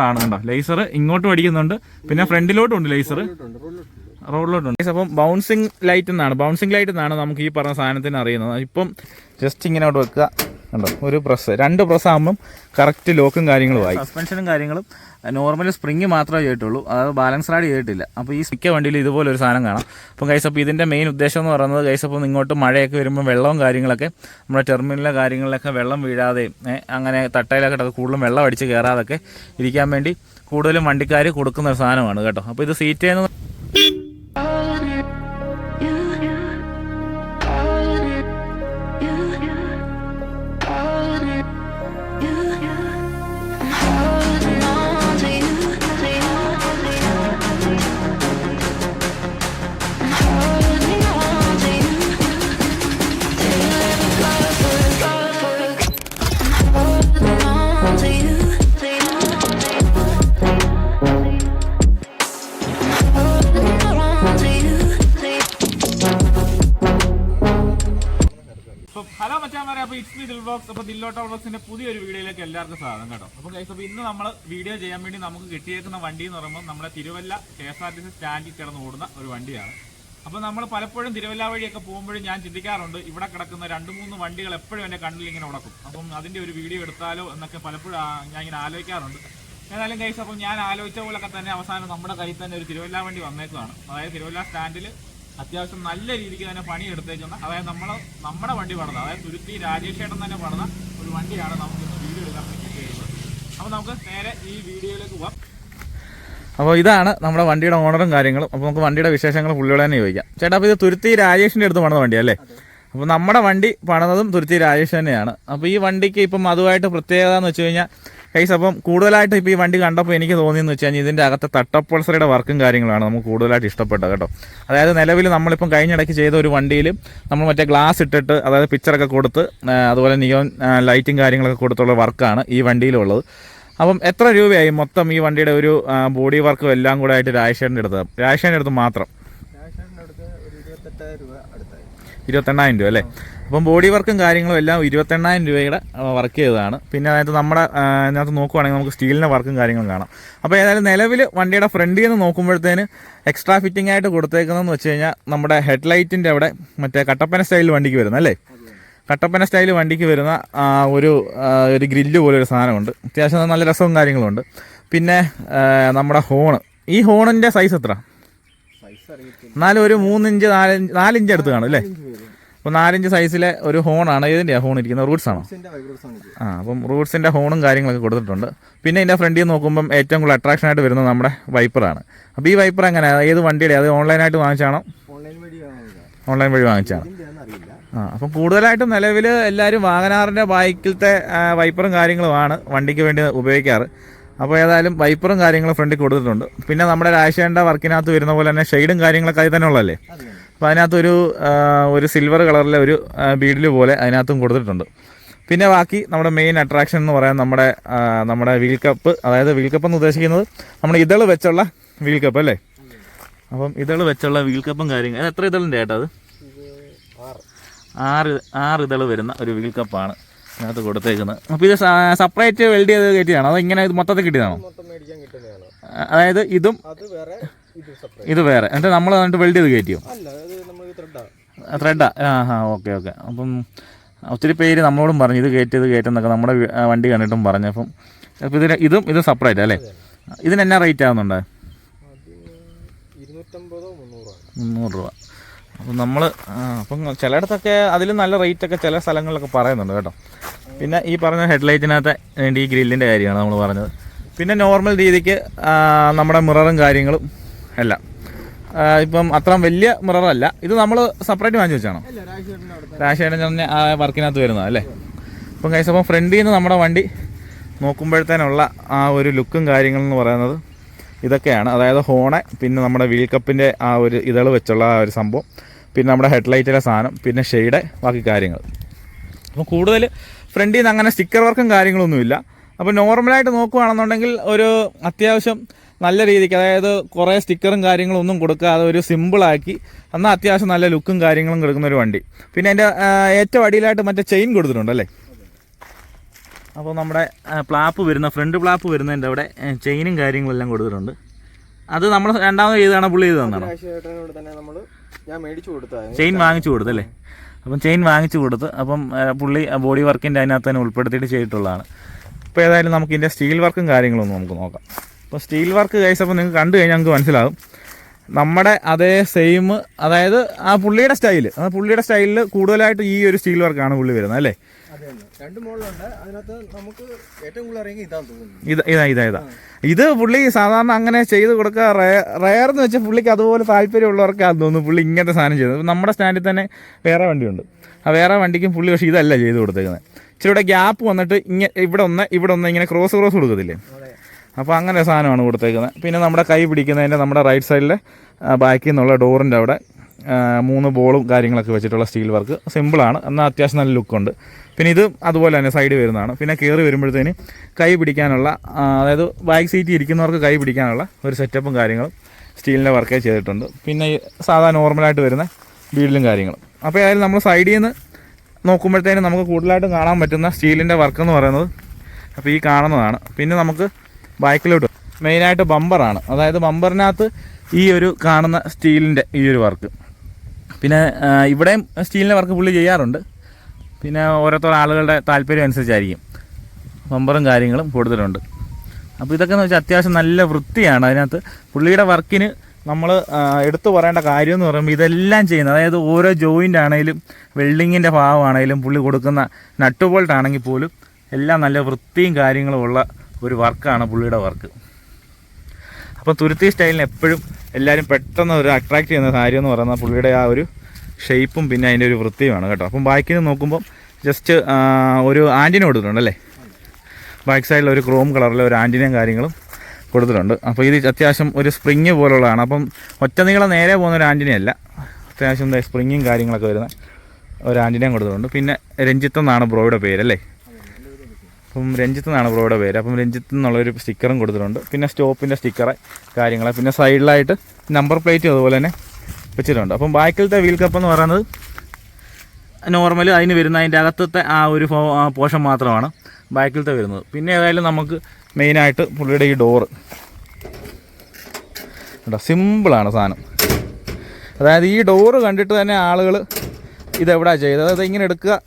ആണ് കണ്ടോ? ലേസർ ഇങ്ങോട്ടും അടിക്കുന്നുണ്ട് പിന്നെ ഫ്രണ്ടിലോട്ടും ഉണ്ട് ലേസർ റോഡിലോട്ടുണ്ട് അപ്പം ബൗൺസിങ് ലൈറ്റ് എന്നാണ് ബൗൺസിങ് ലൈറ്റ് എന്നാണ് നമുക്ക് ഈ പറഞ്ഞ സാധനത്തിന് അറിയുന്നത്. ഇപ്പം ജസ്റ്റ് ഇങ്ങനെ വെക്കുക. കണ്ടോ? ഒരു പ്രസ്. രണ്ട് പ്രസ് ആകുമ്പം കറക്റ്റ് ലോക്കും കാര്യങ്ങളും ആയി. സസ്പെൻഷനും കാര്യങ്ങളും നോർമൽ സ്പ്രിങ് മാത്രമേ ചെയ്തിട്ടുള്ളൂ. അത് ബാലൻസ് റാഡ് ചെയ്തിട്ടില്ല. അപ്പോൾ ഈ മിക്ക വണ്ടിയിൽ ഇതുപോലെ ഒരു സാധനം കാണാം. അപ്പം കൈസപ്പ് ഇതിന്റെ മെയിൻ ഉദ്ദേശം എന്ന് പറയുന്നത് കൈസപ്പം ഇങ്ങോട്ട് മഴയൊക്കെ വരുമ്പോൾ വെള്ളവും കാര്യങ്ങളൊക്കെ നമ്മുടെ ടെർമിനലിലെ കാര്യങ്ങളിലൊക്കെ വെള്ളം വീഴാതെയും അങ്ങനെ തട്ടയിലൊക്കെ കൂടുതലും വെള്ളം അടിച്ച് കയറാതൊക്കെ ഇരിക്കാൻ വേണ്ടി കൂടുതലും വണ്ടിക്കാർ കൊടുക്കുന്ന ഒരു സാധനമാണ് കേട്ടോ. അപ്പോൾ ഇത് സീറ്റ് ചെയ്യുന്ന മീ ദിൽ ബോക്സ് അപ്പോൾ ദില്ലോട്ട വ്ളോഗ്സിന്റെ പുതിയൊരു വീഡിയോയിലേക്ക് എല്ലാവർക്കും സ്വാഗതം കേട്ടോ. അപ്പോൾ ഗൈസ് അപ്പോൾ ഇന്ന് നമ്മൾ വീഡിയോ ചെയ്യാൻ വേണ്ടി നമുക്ക് കിട്ടിയേക്കുന്ന വണ്ടി എന്ന് പറയുമ്പോൾ നമ്മുടെ Thiruvalla K S R T C സ്റ്റാൻഡിൽ കിടന്ന് ഓടുന്ന ഒരു വണ്ടിയാണ്. അപ്പോൾ നമ്മൾ പലപ്പോഴും തിരുവല്ല വഴിയൊക്കെ പോകുമ്പോഴും ഞാൻ ചിന്തിക്കാറുണ്ട് ഇവിടെ കിടക്കുന്ന രണ്ട് മൂന്ന് വണ്ടികൾ എപ്പോഴും എന്നെ കണ്ണിൽ ഇങ്ങനെ ഉടക്കും അപ്പം അതിന്റെ ഒരു വീഡിയോ എടുത്താലോ എന്നൊക്കെ പലപ്പോഴും ഞാൻ ഇങ്ങനെ ആലോചിക്കാറുണ്ട്. ഏതായാലും കൈസ് അപ്പം ഞാൻ ആലോചിച്ച പോലൊക്കെ തന്നെ അവസാനം നമ്മുടെ കയ്യിൽ തന്നെ ഒരു തിരുവല്ല വണ്ടി വന്നേക്കുവാണ്. അതായത് തിരുവല്ല സ്റ്റാൻഡിൽ അത്യാവശ്യം നല്ല രീതിക്ക് തന്നെ പണി എടുത്തേക്കുന്ന അതായത് നമ്മൾ നമ്മുടെ വണ്ടി പണിത. അതായത് തുരുത്തി രാജേഷേട്ടൻ തന്നെ പണിത ഒരു വണ്ടിയാണ് നമുക്ക് ഇന്ന് വീഡിയോ എടുക്കാൻ ചെയ്യുന്നത്. അപ്പോൾ നമുക്ക് നേരെ ഈ വീഡിയോയിലേക്ക് പോവാം. അപ്പോൾ ഇതാണ് നമ്മുടെ വണ്ടിയുടെ ഓണറും കാര്യങ്ങളും. അപ്പോൾ നമുക്ക് വണ്ടിയുടെ വിശേഷങ്ങൾ പുള്ളിയോട് തന്നെ ചോദിക്കാം. ചേട്ടാ അപ്പോൾ ഇത് തുരുത്തി രാജേഷിന്റെ അടുത്ത് പണിത വണ്ടിയല്ലേ അപ്പോൾ നമ്മുടെ വണ്ടി പണിതതും തുരുത്തി രാജേഷ് തന്നെയാണ്. അപ്പോൾ ഈ വണ്ടിക്ക് ഇപ്പം അതുമായിട്ട് പ്രത്യേകത എന്ന് വെച്ച് കഴിഞ്ഞാൽ കൈസ് അപ്പം കൂടുതലായിട്ട് ഇപ്പോൾ ഈ വണ്ടി കണ്ടപ്പോൾ എനിക്ക് തോന്നിയെന്ന് വെച്ച് കഴിഞ്ഞാൽ ഇതിന്റെ അകത്തെ തട്ടപ്പൾസറിയുടെ വർക്കും കാര്യങ്ങളാണ് നമുക്ക് കൂടുതലായിട്ട് ഇഷ്ടപ്പെട്ടത് കേട്ടോ. അതായത് നിലവിൽ നമ്മളിപ്പം കഴിഞ്ഞിടയ്ക്ക് ചെയ്ത ഒരു വണ്ടിയിൽ നമ്മൾ മറ്റേ ഗ്ലാസ് ഇട്ടിട്ട് അതായത് പിക്ചറൊക്കെ കൊടുത്ത് അതുപോലെ നിയോൺ ലൈറ്റും കാര്യങ്ങളൊക്കെ കൊടുത്തുള്ള വർക്കാണ് ഈ വണ്ടിയിലുള്ളത്. അപ്പം എത്ര രൂപയായി മൊത്തം ഈ വണ്ടിയുടെ ഒരു ബോഡി വർക്കും എല്ലാം കൂടെ ആയിട്ട് രാജശേഖരന്റെ അടുത്ത്? രാജശേഖരന്റെ അടുത്ത് മാത്രം? ഇരുപത്തെണ്ണായിരം രൂപ അല്ലേ? അപ്പം ബോഡി വർക്കും കാര്യങ്ങളും എല്ലാം ഇരുപത്തെണ്ണായിരം രൂപയുടെ വർക്ക് ചെയ്തതാണ്. പിന്നെ അതായത് നമ്മുടെ അതിനകത്ത് നോക്കുവാണെങ്കിൽ നമുക്ക് സ്റ്റീലിന്റെ വർക്കും കാര്യങ്ങളും കാണാം. അപ്പോൾ ഏതായാലും നിലവിൽ വണ്ടിയുടെ ഫ്രണ്ടിൽ നിന്ന് നോക്കുമ്പോഴത്തേന് എക്സ്ട്രാ ഫിറ്റിംഗ് ആയിട്ട് കൊടുത്തേക്കുന്നതെന്ന് വെച്ച് കഴിഞ്ഞാൽ നമ്മുടെ ഹെഡ്ലൈറ്റിന്റെ അവിടെ മറ്റേ കട്ടപ്പന സ്റ്റൈലിൽ വണ്ടിക്ക് വരുന്നത് അല്ലേ? കട്ടപ്പന സ്റ്റൈൽ വണ്ടിക്ക് വരുന്ന ഒരു ഒരു ഗ്രില്ല് പോലെ ഒരു സാധനമുണ്ട്. അത്യാവശ്യം നല്ല രസവും കാര്യങ്ങളുണ്ട് പിന്നെ നമ്മുടെ ഹോണ് ഈ ഹോണിന്റെ സൈസ് എത്ര? എന്നാലും ഒരു മൂന്നിഞ്ച് നാലിഞ്ച് നാലിഞ്ച് അടുത്ത് കാണും അല്ലേ? അപ്പോൾ നാലഞ്ച് സൈസിലെ ഒരു ഹോണാണ് ഇതിന്റെ ഹോൺ ഇരിക്കുന്നത്? റൂട്ട്സ് ആണോ. ആ അപ്പം റൂട്ട്സിന്റെ ഹോണും കാര്യങ്ങളൊക്കെ കൊടുത്തിട്ടുണ്ട്. പിന്നെ ഇതിന്റെ ഫ്രണ്ടിൽ നോക്കുമ്പം ഏറ്റവും കൂടുതൽ അട്രാക്ഷൻ ആയിട്ട് വരുന്നത് നമ്മുടെ വൈപ്പറാണ് അപ്പോൾ ഈ വൈപ്പർ എങ്ങനെയാണ് ഏത് വണ്ടിയുടെ? അത് ഓൺലൈനായിട്ട് വാങ്ങിച്ചാണോ? ഓൺലൈൻ വഴി വാങ്ങിച്ചാണ്? ആ അപ്പം കൂടുതലായിട്ടും നിലവിൽ എല്ലാവരും വാഗനാറിന്റെ ബൈക്കിലത്തെ വൈപ്പറും കാര്യങ്ങളുമാണ് വണ്ടിക്ക് വേണ്ടി ഉപയോഗിക്കാറ്. അപ്പോൾ ഏതായാലും വൈപ്പറും കാര്യങ്ങളും ഫ്രണ്ടിൽ കൊടുത്തിട്ടുണ്ട്. പിന്നെ നമ്മുടെ രാശേണ്ട വർക്കിനകത്ത് വരുന്ന പോലെ തന്നെ ഷെയ്ഡും കാര്യങ്ങളൊക്കെ അതിൽ തന്നെ ഉള്ളതല്ലേ. അപ്പോൾ അതിനകത്തൊരു ഒരു സിൽവർ കളറിലെ ഒരു ബീഡിൽ പോലെ അതിനകത്തും കൊടുത്തിട്ടുണ്ട്. പിന്നെ ബാക്കി നമ്മുടെ മെയിൻ അട്രാക്ഷൻ എന്ന് പറയാൻ നമ്മുടെ നമ്മുടെ വീൽ കപ്പ് അതായത് വീൽ കപ്പ് എന്ന് ഉദ്ദേശിക്കുന്നത് നമ്മുടെ ഇതൾ വെച്ചുള്ള വീൽ കപ്പ് അല്ലേ? അപ്പം ഇതൾ വെച്ചുള്ള വീൽ കപ്പും കാര്യങ്ങൾ അത് എത്ര ഇതളിന്റെ ചേട്ടാ അത്? ആറ് ആറ് ഇതൾ വരുന്ന ഒരു വീൽ കപ്പാണ് അതിനകത്ത് കൊടുത്തേക്കുന്നത്. അപ്പോൾ ഇത് സെപ്പറേറ്റ് വെൽഡ് ചെയ്ത് കയറ്റിയതാണോ? അതോ ഇങ്ങനെ ഇത് മൊത്തത്തിൽ കിട്ടിയതാണോ? അതായത് ഇതും ഇത് വേറെ. എന്നിട്ട് നമ്മൾ എന്നിട്ട് വെൽഡ് ചെയ്ത് കയറ്റിയോ? ത്രെഡാ ആ. ഹാ ഓക്കെ ഓക്കെ അപ്പം ഒത്തിരി പേര് നമ്മളോടും പറഞ്ഞു ഇത് കയറ്റി ഇത് കയറ്റുന്നൊക്കെ നമ്മുടെ വണ്ടി കണ്ടിട്ടും പറഞ്ഞു. അപ്പം അപ്പം ഇതിന് ഇതും ഇതും സെപ്പറേറ്റ് അല്ലേ? ഇതിന് എന്നാ റേറ്റ് ഇരുന്നൂറ്റമ്പതോ മുന്നൂറോ. രൂപ. അപ്പം നമ്മൾ അപ്പം ചിലയിടത്തൊക്കെ അതിലും നല്ല റേറ്റ് ഒക്കെ ചില സ്ഥലങ്ങളിലൊക്കെ പറയുന്നുണ്ട് കേട്ടോ. പിന്നെ ഈ പറഞ്ഞ ഹെഡ്ലൈറ്റിനകത്തെ വേണ്ടി ഈ ഗ്രില്ലിന്റെ കാര്യമാണ് നമ്മൾ പറഞ്ഞത്. പിന്നെ നോർമൽ രീതിക്ക് നമ്മുടെ മിററും കാര്യങ്ങളും എല്ലാം ആ, ഇപ്പം അത്ര വലിയ മിററല്ല ഇത് നമ്മൾ സെപ്പറേറ്റ് വാങ്ങി വെച്ചാണോ? അല്ല രാശേടൻ തന്നെ ആ വർക്കിനകത്ത് വരുന്നത് അല്ലേ? അപ്പം കൈസ് അപ്പം ഫ്രണ്ടിൽ നിന്ന് നമ്മുടെ വണ്ടി നോക്കുമ്പോഴത്തേനുള്ള ആ ഒരു ലുക്കും കാര്യങ്ങളെന്ന് പറയുന്നത് ഇതൊക്കെയാണ്. അതായത് ഹോണെ പിന്നെ നമ്മുടെ വീൽ കപ്പിന്റെ ആ ഒരു ഇതൾ വെച്ചുള്ള ആ ഒരു സംഭവം പിന്നെ നമ്മുടെ ഹെഡ്ലൈറ്റിലെ സാധനം പിന്നെ ഷെയ്ഡ് ബാക്കി കാര്യങ്ങൾ. അപ്പോൾ കൂടുതൽ ഫ്രണ്ടിൽ നിന്ന് അങ്ങനെ സ്റ്റിക്കർ വർക്കും കാര്യങ്ങളൊന്നുമില്ല. അപ്പോൾ നോർമലായിട്ട് നോക്കുകയാണെന്നുണ്ടെങ്കിൽ ഒരു അത്യാവശ്യം നല്ല രീതിക്ക് അതായത് കുറേ സ്റ്റിക്കറും കാര്യങ്ങളും ഒന്നും കൊടുക്കാതെ ഒരു സിമ്പിളാക്കി എന്നാൽ അത്യാവശ്യം നല്ല ലുക്കും കാര്യങ്ങളും കൊടുക്കുന്ന ഒരു വണ്ടി. പിന്നെ അതിന്റെ ഏറ്റവും അടിയിലായിട്ട് മറ്റേ ചെയിൻ കൊടുത്തിട്ടുണ്ട് അല്ലേ? അപ്പോൾ നമ്മുടെ പ്ലാപ്പ് വരുന്ന ഫ്രണ്ട് പ്ലാപ്പ് വരുന്നതിന്റെ അവിടെ ചെയിനും കാര്യങ്ങളെല്ലാം കൊടുത്തിട്ടുണ്ട്. അത് നമ്മൾ രണ്ടാമത് ചെയ്താണ് പുള്ളി ചെയ്ത് തന്നെ ചെയിൻ വാങ്ങിച്ചു കൊടുത്തല്ലേ അപ്പം ചെയിൻ വാങ്ങിച്ചു കൊടുത്ത് അപ്പം പുള്ളി ബോഡി വർക്കിന്റെ അതിനകത്ത് തന്നെ ഉൾപ്പെടുത്തിയിട്ട് ചെയ്തിട്ടുള്ളതാണ്. അപ്പോൾ ഏതായാലും നമുക്ക് ഇതിന്റെ സ്റ്റീൽ വർക്കും കാര്യങ്ങളൊന്നും നമുക്ക് നോക്കാം. അപ്പോൾ സ്റ്റീൽ വർക്ക് കഴിച്ച് അപ്പോൾ നിങ്ങൾക്ക് കണ്ടു കഴിഞ്ഞാൽ നമുക്ക് മനസ്സിലാകും. നമ്മുടെ അതേ സെയിം അതായത് ആ പുള്ളിയുടെ സ്റ്റൈൽ ആ പുള്ളിയുടെ സ്റ്റൈലിൽ കൂടുതലായിട്ട് ഈ ഒരു സ്റ്റീൽ വർക്കാണ് പുള്ളി വരുന്നത് അല്ലേ? ഇത് ഇതാ ഇതാ ഇതാ. ഇത് പുള്ളി സാധാരണ അങ്ങനെ ചെയ്ത് കൊടുക്കുക റയർ എന്ന് വെച്ചാൽ പുള്ളിക്ക് അതുപോലെ താല്പര്യമുള്ളവർക്കാന്ന് തോന്നുന്നു പുള്ളി ഇങ്ങനത്തെ സാധനം ചെയ്തത് നമ്മുടെ സ്റ്റാൻഡിൽ തന്നെ വേറെ വണ്ടിയുണ്ട്. ആ വേറെ വണ്ടിക്കും പുള്ളി പക്ഷേ ഇതല്ല ചെയ്ത് കൊടുത്തേക്കുന്നത്. ഇച്ചിരി ഇവിടെ ഗ്യാപ്പ് വന്നിട്ട് ഇങ്ങനെ ഇവിടെ ഒന്ന് ഇവിടെ ഒന്ന് ഇങ്ങനെ ക്രോസ് ക്രോസ് കൊടുക്കത്തില്ലേ? അപ്പോൾ അങ്ങനെ സാധനമാണ് കൊടുത്തേക്കുന്നത്. പിന്നെ നമ്മുടെ കൈ പിടിക്കുന്നതിന്റെ നമ്മുടെ റൈറ്റ് സൈഡിലെ ബാക്കിൽ നിന്നുള്ള ഡോറിന്റെ അവിടെ മൂന്ന് ബോളും കാര്യങ്ങളൊക്കെ വെച്ചിട്ടുള്ള സ്റ്റീൽ വർക്ക് സിമ്പിളാണ് എന്നാൽ അത്യാവശ്യം നല്ല ലുക്കുണ്ട് പിന്നെ ഇത് അതുപോലെ തന്നെ സൈഡ് വരുന്നതാണ്. പിന്നെ കയറി വരുമ്പോഴത്തേന് കൈ പിടിക്കാനുള്ള അതായത് ബാക്ക് സീറ്റിൽ ഇരിക്കുന്നവർക്ക് കൈ പിടിക്കാനുള്ള ഒരു സെറ്റപ്പും കാര്യങ്ങളും സ്റ്റീലിന്റെ വർക്കേ ചെയ്തിട്ടുണ്ട്. പിന്നെ സാധാ നോർമലായിട്ട് വരുന്ന വീടിലും കാര്യങ്ങളും. അപ്പോൾ ഏതായാലും നമ്മൾ സൈഡിൽ നിന്ന് നോക്കുമ്പോഴത്തേനും നമുക്ക് കൂടുതലായിട്ടും കാണാൻ പറ്റുന്ന സ്റ്റീലിന്റെ വർക്ക് എന്ന് പറയുന്നത് അപ്പോൾ ഈ കാണുന്നതാണ്. പിന്നെ നമുക്ക് ബാക്കിലോട്ട്. മെയിനായിട്ട് ബമ്പറാണ്. അതായത് ബമ്പറിനകത്ത് ഈ ഒരു കാണുന്ന സ്റ്റീലിന്റെ ഈ ഒരു വർക്ക്. പിന്നെ ഇവിടെയും സ്റ്റീലിന്റെ വർക്ക് പുള്ളി ചെയ്യാറുണ്ട്. പിന്നെ ഓരോരുത്തർ ആളുകളുടെ താല്പര്യം അനുസരിച്ചായിരിക്കും. ബമ്പറും കാര്യങ്ങളും കൂടുതലുണ്ട്. അപ്പോൾ ഇതൊക്കെ എന്ന് വെച്ചാൽ അത്യാവശ്യം നല്ല വൃത്തിയാണ് അതിനകത്ത്. പുള്ളിയുടെ വർക്കിന് നമ്മൾ എടുത്തു പറയേണ്ട കാര്യം എന്ന് പറയുമ്പോൾ ഇതെല്ലാം ചെയ്യുന്നത്. അതായത് ഓരോ ജോയിന്റ് ആണെങ്കിലും വെൽഡിങ്ങിന്റെ ഭാഗമാണെങ്കിലും പുള്ളി കൊടുക്കുന്ന നട്ട് ബോൾട്ട് ആണെങ്കിൽ പോലും എല്ലാം നല്ല വൃത്തിയും കാര്യങ്ങളും ഉള്ള ഒരു വർക്കാണ് പുള്ളിയുടെ വർക്ക്. അപ്പോൾ തുരുത്തി സ്റ്റൈലിന് എപ്പോഴും എല്ലാവരും പെട്ടെന്ന് ഒരു അട്രാക്ട് ചെയ്യുന്ന കാര്യം എന്ന് പറയുന്നത് പുള്ളിയുടെ ആ ഒരു ഷേപ്പും പിന്നെ അതിന്റെ ഒരു വൃത്തിയുമാണ് കേട്ടോ. അപ്പം ബാക്കിൽ നിന്ന് നോക്കുമ്പോൾ ജസ്റ്റ് ഒരു ആന്റിന കൊടുത്തിട്ടുണ്ടല്ലേ ബാക്ക് സൈഡിൽ ഒരു ക്രോം കളറിലെ ഒരു ആന്റിനയും കാര്യങ്ങളും കൊടുത്തിട്ടുണ്ട്. അപ്പോൾ ഇത് അത്യാവശ്യം ഒരു സ്പ്രിങ് പോലുള്ളതാണ്. അപ്പം ഒറ്റ നീളം നേരെ പോകുന്ന ഒരു ആന്റിനയല്ല അത്യാവശ്യം സ്പ്രിങ്ങും കാര്യങ്ങളൊക്കെ വരുന്ന ഒരു ആന്റിനയും കൊടുത്തിട്ടുണ്ട്. പിന്നെ രഞ്ജിത്ത് എന്നാണ് ബ്രോയുടെ പേരല്ലേ അപ്പം രഞ്ജിത്ത് എന്നാണ് ബ്രോയുടെ പേര്. അപ്പം രഞ്ജിത്ത് എന്നുള്ളൊരു സ്റ്റിക്കറും കൊടുത്തിട്ടുണ്ട്. പിന്നെ സ്റ്റോപ്പിന്റെ സ്റ്റിക്കറ് കാര്യങ്ങൾ പിന്നെ സൈഡിലായിട്ട് നമ്പർ പ്ലേറ്റും അതുപോലെ തന്നെ വെച്ചിട്ടുണ്ട്. അപ്പം ബാക്കിലത്തെ വീൽ കപ്പ് എന്ന് പറയുന്നത് നോർമൽ അതിന് വരുന്ന അതിന്റെ അകത്തത്തെ ആ ഒരു പോഷൻ മാത്രമാണ് ബാക്കിലത്തെ വരുന്നത്. പിന്നെ ഏതായാലും നമുക്ക് മെയിനായിട്ട് പുള്ളിയുടെ ഈ ഡോറ് കേട്ടോ സിമ്പിളാണ് സാധനം. അതായത് ഈ ഡോറ് കണ്ടിട്ട് തന്നെ ആളുകൾ ഇതെവിടാ ചെയ്തത്? അതായത് ഇങ്ങനെ എടുക്കുക.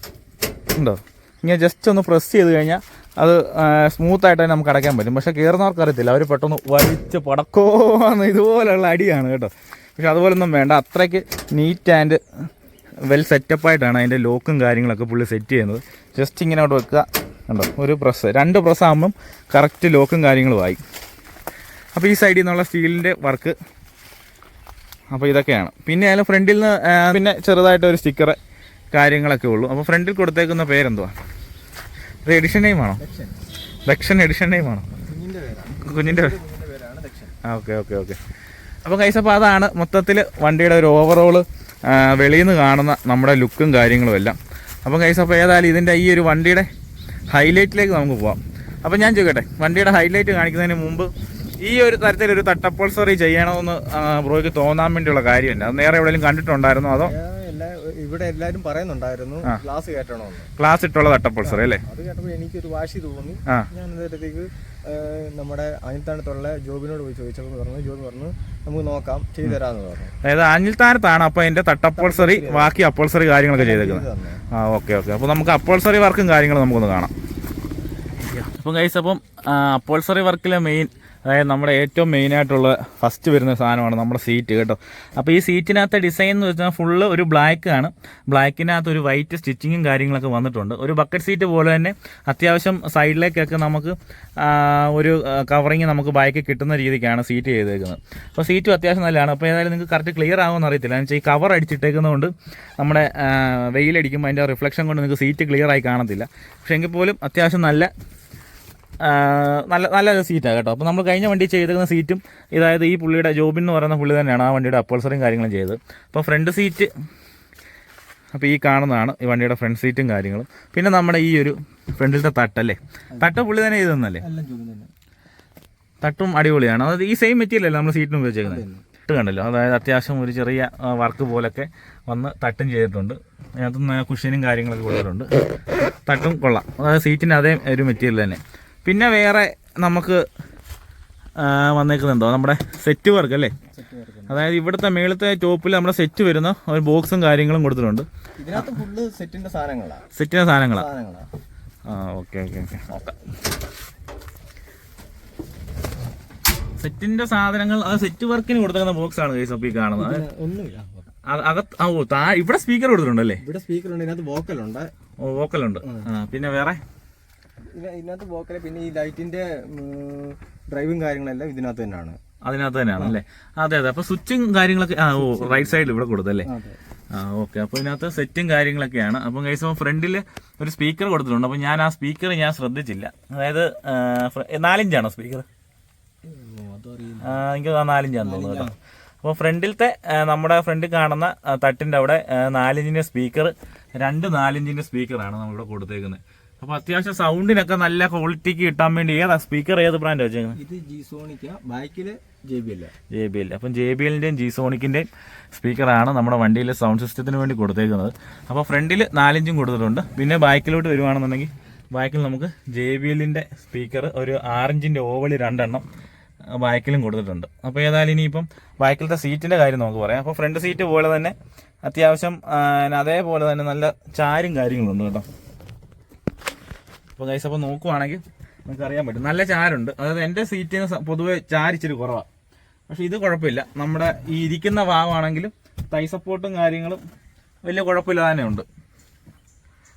ഉണ്ടോ? ഇങ്ങനെ ജസ്റ്റ് ഒന്ന് പ്രസ് ചെയ്ത് കഴിഞ്ഞാൽ അത് സ്മൂത്തായിട്ട് തന്നെ നമുക്ക് അടയ്ക്കാൻ പറ്റും. പക്ഷെ കയറുന്നവർക്ക് അറിയത്തില്ല. അവർ പെട്ടെന്ന് വലിച്ച് പടക്കോന്ന് ഇതുപോലെയുള്ള അടിയാണ് കേട്ടോ. പക്ഷെ അതുപോലൊന്നും വേണ്ട. അത്രയ്ക്ക് നീറ്റ് ആൻഡ് വെൽ സെറ്റപ്പായിട്ടാണ് അതിന്റെ ലോക്കും കാര്യങ്ങളൊക്കെ പുള്ളി സെറ്റ് ചെയ്യുന്നത്. ജസ്റ്റ് ഇങ്ങനെ അവിടെ വെക്കുക. ഉണ്ടോ ഒരു പ്രസ് രണ്ട് പ്രസ് ആകുമ്പം കറക്റ്റ് ലോക്കും കാര്യങ്ങളും ആയി. അപ്പോൾ ഈ സൈഡിൽ നിന്നുള്ള സ്റ്റീലിന്റെ വർക്ക് അപ്പോൾ ഇതൊക്കെയാണ്. പിന്നെ അതിൽ ഫ്രണ്ടിൽ നിന്ന് പിന്നെ ചെറുതായിട്ട് ഒരു സ്റ്റിക്കർ കാര്യങ്ങളൊക്കെ ഉള്ളൂ. അപ്പോൾ ഫ്രണ്ടിൽ കൊടുത്തേക്കുന്ന പേരെന്തുവാ? ഇത് എഡിഷൻ നെയിം ആണോ? ദക്ഷൻ. എഡിഷൻ നെയിം ആണോ? കുഞ്ഞിന്റെ ആ ഓക്കെ ഓക്കെ ഓക്കെ. അപ്പോൾ കൈസ് അപ്പോൾ അതാണ് മൊത്തത്തിൽ വണ്ടിയുടെ ഒരു ഓവറോൾ വെളിയിൽ നിന്ന് കാണുന്ന നമ്മുടെ ലുക്കും കാര്യങ്ങളും എല്ലാം. അപ്പോൾ കൈസ് അപ്പോൾ ഏതായാലും ഇതിന്റെ ഈ ഒരു വണ്ടിയുടെ ഹൈലൈറ്റിലേക്ക് നമുക്ക് പോവാം. അപ്പോൾ ഞാൻ ചോദിക്കട്ടെ വണ്ടിയുടെ ഹൈലൈറ്റ് കാണിക്കുന്നതിന് മുമ്പ് ഈ ഒരു തരത്തിലൊരു തട്ടപ്പോൾസറി ചെയ്യണമെന്ന് ബ്രോയ്ക്ക് തോന്നാൻ വേണ്ടിയുള്ള കാര്യമില്ല. അത് നേരെ എവിടെയെങ്കിലും കണ്ടിട്ടുണ്ടായിരുന്നോ അതോ? ഇവിടെ എല്ലാരും പറയുന്നുണ്ടായിരുന്നു ക്ലാസ് കേട്ടണോ ക്ലാസ് ഇട്ടുള്ള തട്ടപ്പോൾ സാറേ അല്ലേ? അത് കേട്ടപ്പോൾ എനിക്ക് ഒരു വാശി തോന്നി. ഞാൻ നേരത്തേക്ക് നമ്മുടെ അനിൽത്താനത്തുള്ള ജോബിനോട് പോയി ചോദിച്ചപ്പോൾ പറഞ്ഞു ജോബി പറഞ്ഞു നമുക്ക് നോക്കാം ചെയ്തു തരാന്ന് പറഞ്ഞു. അതായത് അനിൽത്താനത്താണ് അപ്പോൾ അതിന്റെ തട്ടപ്പോൾസറി ബാക്കി അപ്പോൾസറി കാര്യങ്ങളൊക്കെ ചെയ്തേക്കുന്നത്. ആ ഓക്കെ ഓക്കെ അപ്പൊ നമുക്ക് അപ്പോൾസറി വർക്കും കാര്യങ്ങളും നമുക്കൊന്ന് കാണാം. അപ്പം കഴിച്ചപ്പം അപ്പം അപ്പോൾസറി വർക്കിലെ മെയിൻ അതായത് നമ്മുടെ ഏറ്റവും മെയിനായിട്ടുള്ള ഫസ്റ്റ് വരുന്ന സാധനമാണ് നമ്മുടെ സീറ്റ് കേട്ടോ. അപ്പോൾ ഈ സീറ്റിനകത്തെ ഡിസൈൻ എന്ന് വെച്ചാൽ ഫുള്ള് ഒരു ബ്ലാക്ക് ആണ്. ബ്ലാക്കിനകത്ത് ഒരു വൈറ്റ് സ്റ്റിച്ചിങ്ങും കാര്യങ്ങളൊക്കെ വന്നിട്ടുണ്ട്. ഒരു ബക്കറ്റ് സീറ്റ് പോലെ തന്നെ അത്യാവശ്യം സൈഡിലേക്കൊക്കെ നമുക്ക് ഒരു കവറിങ് നമുക്ക് ബൈക്ക് കിട്ടുന്ന രീതിക്കാണ് സീറ്റ് ചെയ്തേക്കുന്നത്. അപ്പോൾ സീറ്റും അത്യാവശ്യം നല്ലതാണ്. അപ്പോൾ ഏതായാലും നിങ്ങൾക്ക് കറക്റ്റ് ക്ലിയർ ആകുമെന്ന് അറിയത്തില്ല. എന്ന് വെച്ചാൽ ഈ കവർ അടിച്ചിട്ടേക്കുന്നതുകൊണ്ട് നമ്മുടെ വെയിലടിക്കുമ്പോൾ അതിന്റെ റിഫ്ലക്ഷൻ കൊണ്ട് നിങ്ങൾക്ക് സീറ്റ് ക്ലിയർ ആയി കാണത്തില്ല. പക്ഷേ എങ്കിൽ പോലും അത്യാവശ്യം നല്ല നല്ല നല്ല സീറ്റാണ് കേട്ടോ. അപ്പോൾ നമ്മൾ കഴിഞ്ഞ വണ്ടി ചെയ്തിരുന്ന സീറ്റും ഇതായത് ഈ പുള്ളിയുടെ ജോബിൻ എന്ന് പറയുന്ന പുള്ളി തന്നെയാണ് ആ വണ്ടിയുടെ അപ്പോൾസറിയും കാര്യങ്ങളും ചെയ്തത്. അപ്പോൾ ഫ്രണ്ട് സീറ്റ് അപ്പോൾ ഈ കാണുന്നതാണ് ഈ വണ്ടിയുടെ ഫ്രണ്ട് സീറ്റും കാര്യങ്ങളും. പിന്നെ നമ്മുടെ ഈ ഒരു ഫ്രണ്ടിലത്തെ തട്ടല്ലേ തട്ട് പുള്ളി തന്നെ ചെയ്തു തന്നല്ലേ തട്ടും അടിപൊളിയാണ്. അതായത് ഈ സെയിം മെറ്റീരിയൽ അല്ലേ നമ്മൾ സീറ്റിന് ഉപയോഗിച്ചേക്കുന്നത്? തട്ട് കണ്ടല്ലോ. അതായത് അത്യാവശ്യം ഒരു ചെറിയ വർക്ക് പോലൊക്കെ വന്ന് തട്ടും ചെയ്തിട്ടുണ്ട്. അതിനകത്ത് കുഷ്യനും കാര്യങ്ങളൊക്കെ കൊടുത്തിട്ടുണ്ട്. തട്ടും കൊള്ളാം. അതായത് സീറ്റിന് അതേ ഒരു മെറ്റീരിയൽ തന്നെ. പിന്നെ വേറെ നമുക്ക് വന്നേക്കുന്നുണ്ടോ? നമ്മുടെ സെറ്റ് വർക്ക് അല്ലേ? അതായത് ഇവിടുത്തെ മേളത്തെ ടോപ്പിൽ നമ്മുടെ സെറ്റ് വരുന്ന ഒരു ബോക്സും കാര്യങ്ങളും കൊടുത്തിട്ടുണ്ട്. സെറ്റിന്റെ സാധനങ്ങളാ. സാധനങ്ങളാണ് ആ ഓക്കെ ഓക്കെ ഓക്കെ സെറ്റിന്റെ സാധനങ്ങൾ അത് സെറ്റ് വർക്കിന് കൊടുത്തേക്കുന്ന ബോക്സ് ആണ് കേസ് ഈ കാണുന്നത്. ഒന്നുമില്ല. അകത്ത് ഓ താ ഇവിടെ സ്പീക്കർ കൊടുത്തിട്ടുണ്ടല്ലേ? ഇവിടെ സ്പീക്കർ ഉണ്ട് ഇതിനകത്ത് വോക്കൽ ഉണ്ട്. ഓ വോക്കലുണ്ട് ആ പിന്നെ വേറെ? ഇതിനകത്ത് വോക്കൽ പിന്നെ ഈ ലൈറ്റിന്റെ ഡ്രൈവും കാര്യങ്ങളെല്ലാം ഇതിനകത്ത് തന്നെയാണ്. അതിനകത്ത് തന്നെയാണ് അല്ലേ? അതെ അതെ. അപ്പൊ സ്വിച്ചും കാര്യങ്ങളൊക്കെ ആ ഓ റൈറ്റ് സൈഡിൽ ഇവിടെ കൊടുത്തല്ലേ ആ ഓക്കെ. അപ്പോൾ ഇതിനകത്ത് സെറ്റും കാര്യങ്ങളൊക്കെയാണ്. അപ്പം കൈസ് ഫ്രണ്ടിൽ ഫ്രണ്ടിൽ ഒരു സ്പീക്കർ കൊടുത്തിട്ടുണ്ട്. അപ്പോൾ ഞാൻ ആ സ്പീക്കർ ഞാൻ ശ്രദ്ധിച്ചില്ല. അതായത് നാലിഞ്ചാണോ സ്പീക്കർ എനിക്ക് നാലിഞ്ചാന്ന് തോന്നുന്നു കേട്ടോ. അപ്പോൾ ഫ്രണ്ടിലത്തെ നമ്മുടെ ഫ്രണ്ടിൽ കാണുന്ന തട്ടിന്റെ തട്ടിന്റെ അവിടെ നാലിഞ്ചിന്റെ നാലിഞ്ചിന്റെ സ്പീക്കർ രണ്ട് നാലിഞ്ചിന്റെ സ്പീക്കറാണ് നമ്മളിവിടെ കൊടുത്തേക്കുന്നത്. അപ്പോൾ അത്യാവശ്യം സൗണ്ടിനൊക്കെ നല്ല ക്വാളിറ്റിക്ക് കിട്ടാൻ വേണ്ടി ഏതാ? സ്പീക്കർ ഏത് ബ്രാൻഡ് വെച്ചേക്കുന്നത് ഇത് ജി സോണിക്ക ബാക്കിൽ ജെ ബി അല്ല ജെ ബി എൽ അപ്പം ജെ ബി എല്ലിന്റെയും ജി സോണിക്കിന്റെയും സ്പീക്കറാണ് നമ്മുടെ വണ്ടിയിലെ സൗണ്ട് സിസ്റ്റത്തിന് വേണ്ടി കൊടുത്തേക്കുന്നത്. അപ്പോൾ ഫ്രണ്ടിൽ നാലിഞ്ചും കൊടുത്തിട്ടുണ്ട്. പിന്നെ ബാക്കിലോട്ട് വരുവാണെന്നുണ്ടെങ്കിൽ ബാക്കിൽ നമുക്ക് ജെ ബി എല്ലിന്റെ സ്പീക്കർ ഒരു ആറിഞ്ചിന്റെ ഓവളി രണ്ടെണ്ണം ബാക്കിലും കൊടുത്തിട്ടുണ്ട്. അപ്പോൾ ഏതായാലും ഇനിയിപ്പം ബാക്കിലത്തെ സീറ്റിന്റെ കാര്യം നമുക്ക് പറയാം. അപ്പോൾ ഫ്രണ്ട് സീറ്റ് പോലെ തന്നെ അത്യാവശ്യം അതേപോലെ തന്നെ നല്ല ചാരും കാര്യങ്ങളുണ്ട് കേട്ടോ. അപ്പോൾ ഗൈസ് അപ്പോൾ നോക്കുവാണെങ്കിൽ നമുക്ക് അറിയാൻ പറ്റും. നല്ല ചാരുണ്ട്. അതായത് എന്റെ സീറ്റിന് പൊതുവെ ചാരിച്ചിരി കുറവാണ് പക്ഷെ ഇത് കുഴപ്പമില്ല. നമ്മുടെ ഈ ഇരിക്കുന്ന ഭാഗമാണെങ്കിലും തൈ സപ്പോർട്ടും കാര്യങ്ങളും വലിയ കുഴപ്പമില്ല തന്നെ ഉണ്ട്.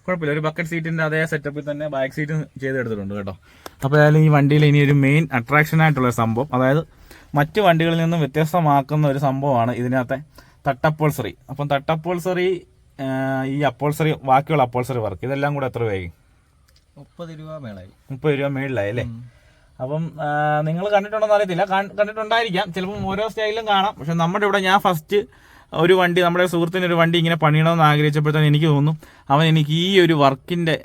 കുഴപ്പമില്ല. ഒരു ബക്കറ്റ് സീറ്റിന്റെ അതേ സെറ്റപ്പിൽ തന്നെ ബാക്ക് സീറ്റ് ചെയ്തെടുത്തിട്ടുണ്ട് കേട്ടോ. അപ്പോൾ ഏതായാലും ഈ വണ്ടിയിൽ ഇനി ഒരു മെയിൻ അട്രാക്ഷൻ ആയിട്ടുള്ള സംഭവം. അതായത് മറ്റ് വണ്ടികളിൽ നിന്നും വ്യത്യസ്തമാക്കുന്ന ഒരു സംഭവമാണ് ഇതിനകത്തെ തട്ടപ്പോൾസറി. അപ്പം തട്ടപ്പോൾസറി ഈ അപ്പോൾസറി ബാക്കിയുള്ള അപ്പോൾസറി വർക്ക് ഇതെല്ലാം കൂടെ എത്ര രൂപയായി? മുപ്പത് രൂപ മേളായി. മുപ്പത് രൂപ മേളിലായി അല്ലേ അപ്പം നിങ്ങൾ കണ്ടിട്ടുണ്ടോന്ന് അറിയത്തില്ല. കാണ്- കണ്ടിട്ടുണ്ടായിരിക്കാം. ചിലപ്പം ഓരോ സ്റ്റൈലിലും കാണാം. പക്ഷെ നമ്മുടെ ഇവിടെ ഞാൻ ഫസ്റ്റ് ഒരു വണ്ടി നമ്മുടെ സുഹൃത്തിന് ഒരു വണ്ടി ഇങ്ങനെ പണിയണമെന്ന് ആഗ്രഹിച്ചപ്പോഴത്തേന് എനിക്ക് തോന്നും അവൻ എനിക്ക് ഈ ഒരു വർക്കിന്റെ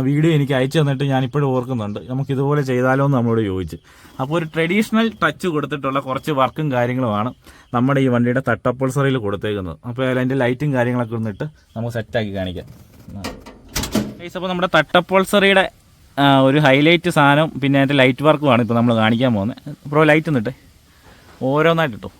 വീഡിയോ എനിക്ക് അയച്ചു തന്നിട്ട് ഞാൻ ഇപ്പോഴും ഓർക്കുന്നുണ്ട്. നമുക്ക് ഇതുപോലെ ചെയ്താലോ എന്ന് നമ്മളോട് ചോദിച്ചു. അപ്പോൾ ഒരു ട്രഡീഷണൽ ടച്ച് കൊടുത്തിട്ടുള്ള കുറച്ച് വർക്കും കാര്യങ്ങളുമാണ് നമ്മുടെ ഈ വണ്ടിയുടെ തട്ടപ്പൾസറിൽ കൊടുത്തേക്കുന്നത്. അപ്പോൾ അതിന്റെ ലൈറ്റും കാര്യങ്ങളൊക്കെ ഒന്നിട്ട് നമുക്ക് സെറ്റാക്കി കാണിക്കാം. അപ്പോൾ നമ്മുടെ തട്ടപ്പോൾസറിയുടെ ഒരു ഹൈലൈറ്റ് സാധനം പിന്നെ അതിന്റെ ലൈറ്റ് വർക്കുമാണ് ഇപ്പോൾ നമ്മൾ കാണിക്കാൻ പോകുന്നത് പ്രോ ലൈറ്റ് ഒന്നിട്ട് ഓരോന്നായിട്ട് കിട്ടും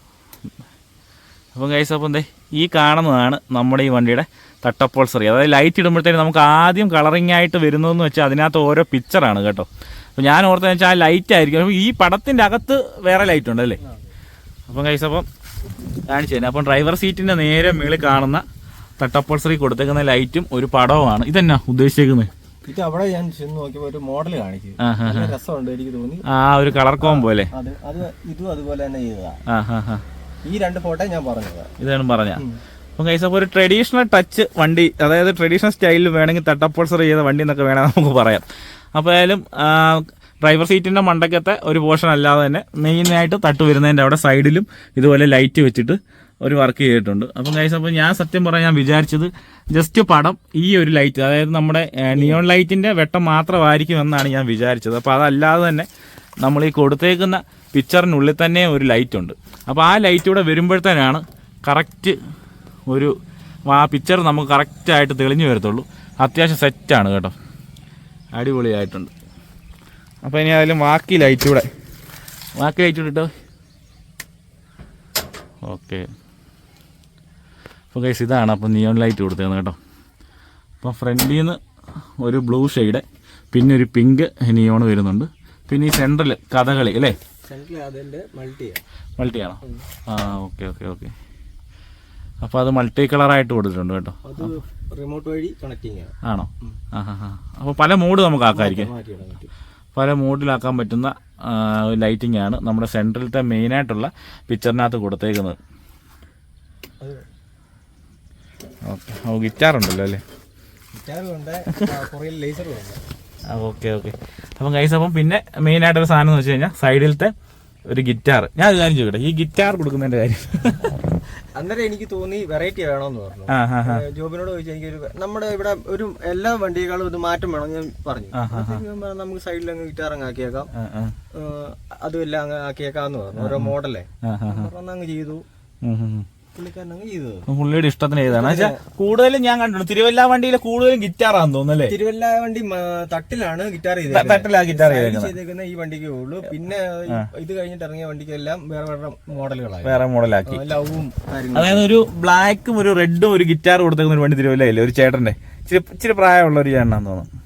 അപ്പം ഗൈസ് അപ്പം എന്തേ? ഈ കാണുന്നതാണ് നമ്മുടെ ഈ വണ്ടിയുടെ തട്ടപ്പോൾസറി. അതായത് ലൈറ്റ് ഇടുമ്പോഴത്തേക്കും നമുക്ക് ആദ്യം കളറിംഗ് ആയിട്ട് വരുന്നതെന്ന് വെച്ചാൽ അതിനകത്ത് ഓരോ പിക്ചറാണ് കേട്ടോ. അപ്പോൾ ഞാൻ ഓർത്തെന്ന് വെച്ചാൽ ആ ലൈറ്റ് ആയിരിക്കും. അപ്പോൾ ഈ പടത്തിന്റെ അകത്ത് വേറെ ലൈറ്റ് ഉണ്ടല്ലേ അപ്പം ഗൈസ് അപ്പം കാണിച്ചു തരാം അപ്പം ഡ്രൈവർ സീറ്റിന്റെ നേരെ മേളിൽ കാണുന്ന തട്ടപ്പോൾസറി കൊടുത്തേക്കുന്ന ലൈറ്റും ഒരു പടവുമാണ്. ഇതെന്നാ ഉദ്ദേശിക്കുന്നത് ഇത് അവിടെ ഞാൻ ചെന്ന് നോക്കിയപ്പോ ഒരു മോഡൽ കാണിച്ചു രസമുണ്ട് എനിക്ക് തോന്നി. ആ ഒരു കളർ കോംബോ അല്ലേ? അത് അത് ഇതും അതുപോലെ തന്നെ ചെയ്തതാ. ആ ഹാ ഹാ ഈ രണ്ട് ഫോട്ടോ ഞാൻ പറഞ്ഞത്. ഇതാണ് പറഞ്ഞ. അപ്പം കൈസ് അപ്പോൾ ഒരു ട്രഡീഷണൽ ടച്ച് വണ്ടി അതായത് ട്രഡീഷണൽ സ്റ്റൈലിൽ വേണമെങ്കിൽ തട്ടപ്പോൾസർ ചെയ്ത വണ്ടി എന്നൊക്കെ വേണമെങ്കിൽ നമുക്ക് പറയാം. അപ്പോൾ ആയാലും ഡ്രൈവർ സീറ്റിന്റെ മണ്ടക്കത്തെ ഒരു പോർഷൻ അല്ലാതെ തന്നെ മെയിനായിട്ട് തട്ട് വരുന്നതിന്റെ അവിടെ സൈഡിലും ഇതുപോലെ ലൈറ്റ് വെച്ചിട്ട് ഒരു വർക്ക് ചെയ്തിട്ടുണ്ട്. അപ്പം കൈസ് അപ്പോൾ ഞാൻ സത്യം പറയാൻ ഞാൻ വിചാരിച്ചത് ജസ്റ്റ് പടം ഈ ഒരു ലൈറ്റ് അതായത് നമ്മുടെ നിയോൺ ലൈറ്റിന്റെ വെട്ടം മാത്രമായിരിക്കും എന്നാണ് ഞാൻ വിചാരിച്ചത്. അപ്പോൾ അതല്ലാതെ തന്നെ നമ്മൾ ഈ കൊടുത്തേക്കുന്ന പിക്ചറിനുള്ളിൽ തന്നെ ഒരു ലൈറ്റ് ഉണ്ട്. അപ്പോൾ ആ ലൈറ്റ് കൂടെ വരുമ്പോഴത്തേനാണ് കറക്റ്റ് ഒരു ആ പിക്ചർ നമുക്ക് കറക്റ്റായിട്ട് തെളിഞ്ഞു വരത്തുള്ളൂ. അത്യാവശ്യം സെറ്റാണ് കേട്ടോ. അടിപൊളിയായിട്ടുണ്ട്. അപ്പോൾ ഇനി അതിലും ബാക്കി ലൈറ്റ് കൂടെ ബാക്കി ലൈറ്റ് കൂടെ ഓക്കേ ഓക്കെ. അപ്പോൾ കേസ് ഇതാണ് അപ്പോൾ നിയോൺ ലൈറ്റ് കൊടുത്തേക്കുന്നത് കേട്ടോ. അപ്പോൾ ഫ്രണ്ടിൽ നിന്ന് ഒരു ബ്ലൂ ഷെയ്ഡ് പിന്നെ ഒരു പിങ്ക് നിയോൺ വരുന്നുണ്ട്. പിന്നെ ഈ സെൻട്രൽ കഥകളി അല്ലേ? മൾട്ടിയാണോ ആ ഓക്കെ ഓക്കെ ഓക്കെ അപ്പോൾ അത് മൾട്ടി കളർ ആയിട്ട് കൊടുത്തിട്ടുണ്ട് കേട്ടോ. റിമോട്ട് വഴി കണക്ടിങ് ആണോ. ആ ഹാ ഹാ അപ്പോൾ പല മൂഡ് നമുക്ക് പറ്റും പല മൂഡിലാക്കാൻ പറ്റുന്ന ലൈറ്റിംഗ് ആണ് നമ്മുടെ സെൻട്രലത്തെ മെയിനായിട്ടുള്ള പിക്ചറിനകത്ത് കൊടുത്തേക്കുന്നത്. ഓക്കെ. ഓ ഗിറ്റാർ ഉണ്ടല്ലോ അല്ലേ ഓക്കെ ഓക്കെ. അപ്പം കൈസ് അപ്പം പിന്നെ മെയിൻ ആയിട്ടൊരു സാധനം എന്ന് വെച്ച് കഴിഞ്ഞാൽ സൈഡിലത്തെ ഒരു ഗിറ്റാർ ഞാൻ ഒരു കാര്യം ചോദിക്കട്ടെ ഈ ഗിറ്റാർ കൊടുക്കുന്നതിന്റെ കാര്യം? അന്നേരം എനിക്ക് തോന്നി വെറൈറ്റി വേണമെന്ന് പറഞ്ഞു. ജോബിനോട് ചോദിച്ചാൽ എനിക്കൊരു നമ്മുടെ ഇവിടെ ഒരു എല്ലാ വണ്ടിയേക്കാളും ഇത് മാറ്റം വേണം ഞാൻ പറഞ്ഞു. നമുക്ക് സൈഡിൽ അങ്ങ് ഗിറ്റാർ അങ്ങ് ആക്കിയേക്കാം. അതും എല്ലാം അങ്ങ് ആക്കിയേക്കാന്ന് പറഞ്ഞു ഓരോ മോഡലേ പറഞ്ഞ് അങ്ങ് ചെയ്തു. പുള്ളിയുടെ ഇഷ്ടത്തിന് ഏതാണ് വെച്ചാൽ കൂടുതലും ഞാൻ കണ്ടിട്ടുണ്ട്. തിരുവല്ല വണ്ടിയിൽ കൂടുതലും ഗിറ്റാറാന്ന് തോന്നുന്നല്ലേ തിരുവല്ല വണ്ടി തട്ടിലാണ് ഗിറ്റാർ ചെയ്തേക്കുന്നത്. തട്ടിലാ ഗിറ്റാർ ചെയ്തേക്കുന്നത്. ഈ വണ്ടിക്കേ ഉള്ളൂ. പിന്നെ ഇത് കഴിഞ്ഞിട്ട് ഇറങ്ങിയ വണ്ടിക്കെല്ലാം വേറെ വേറെ മോഡലുകളായി. വേറെ മോഡലാക്കി. ലവും അതായത് ഒരു ബ്ലാക്കും ഒരു റെഡും ഒരു ഗിറ്റാർ കൊടുത്തേക്കുന്ന ഒരു വണ്ടി തിരുവല്ലയില്ലേ? ഒരു ചേട്ടന്റെ. ഇച്ചിരി ഇച്ചിരി പ്രായമുള്ള ഒരു ചേട്ടനാന്ന് തോന്നുന്നു.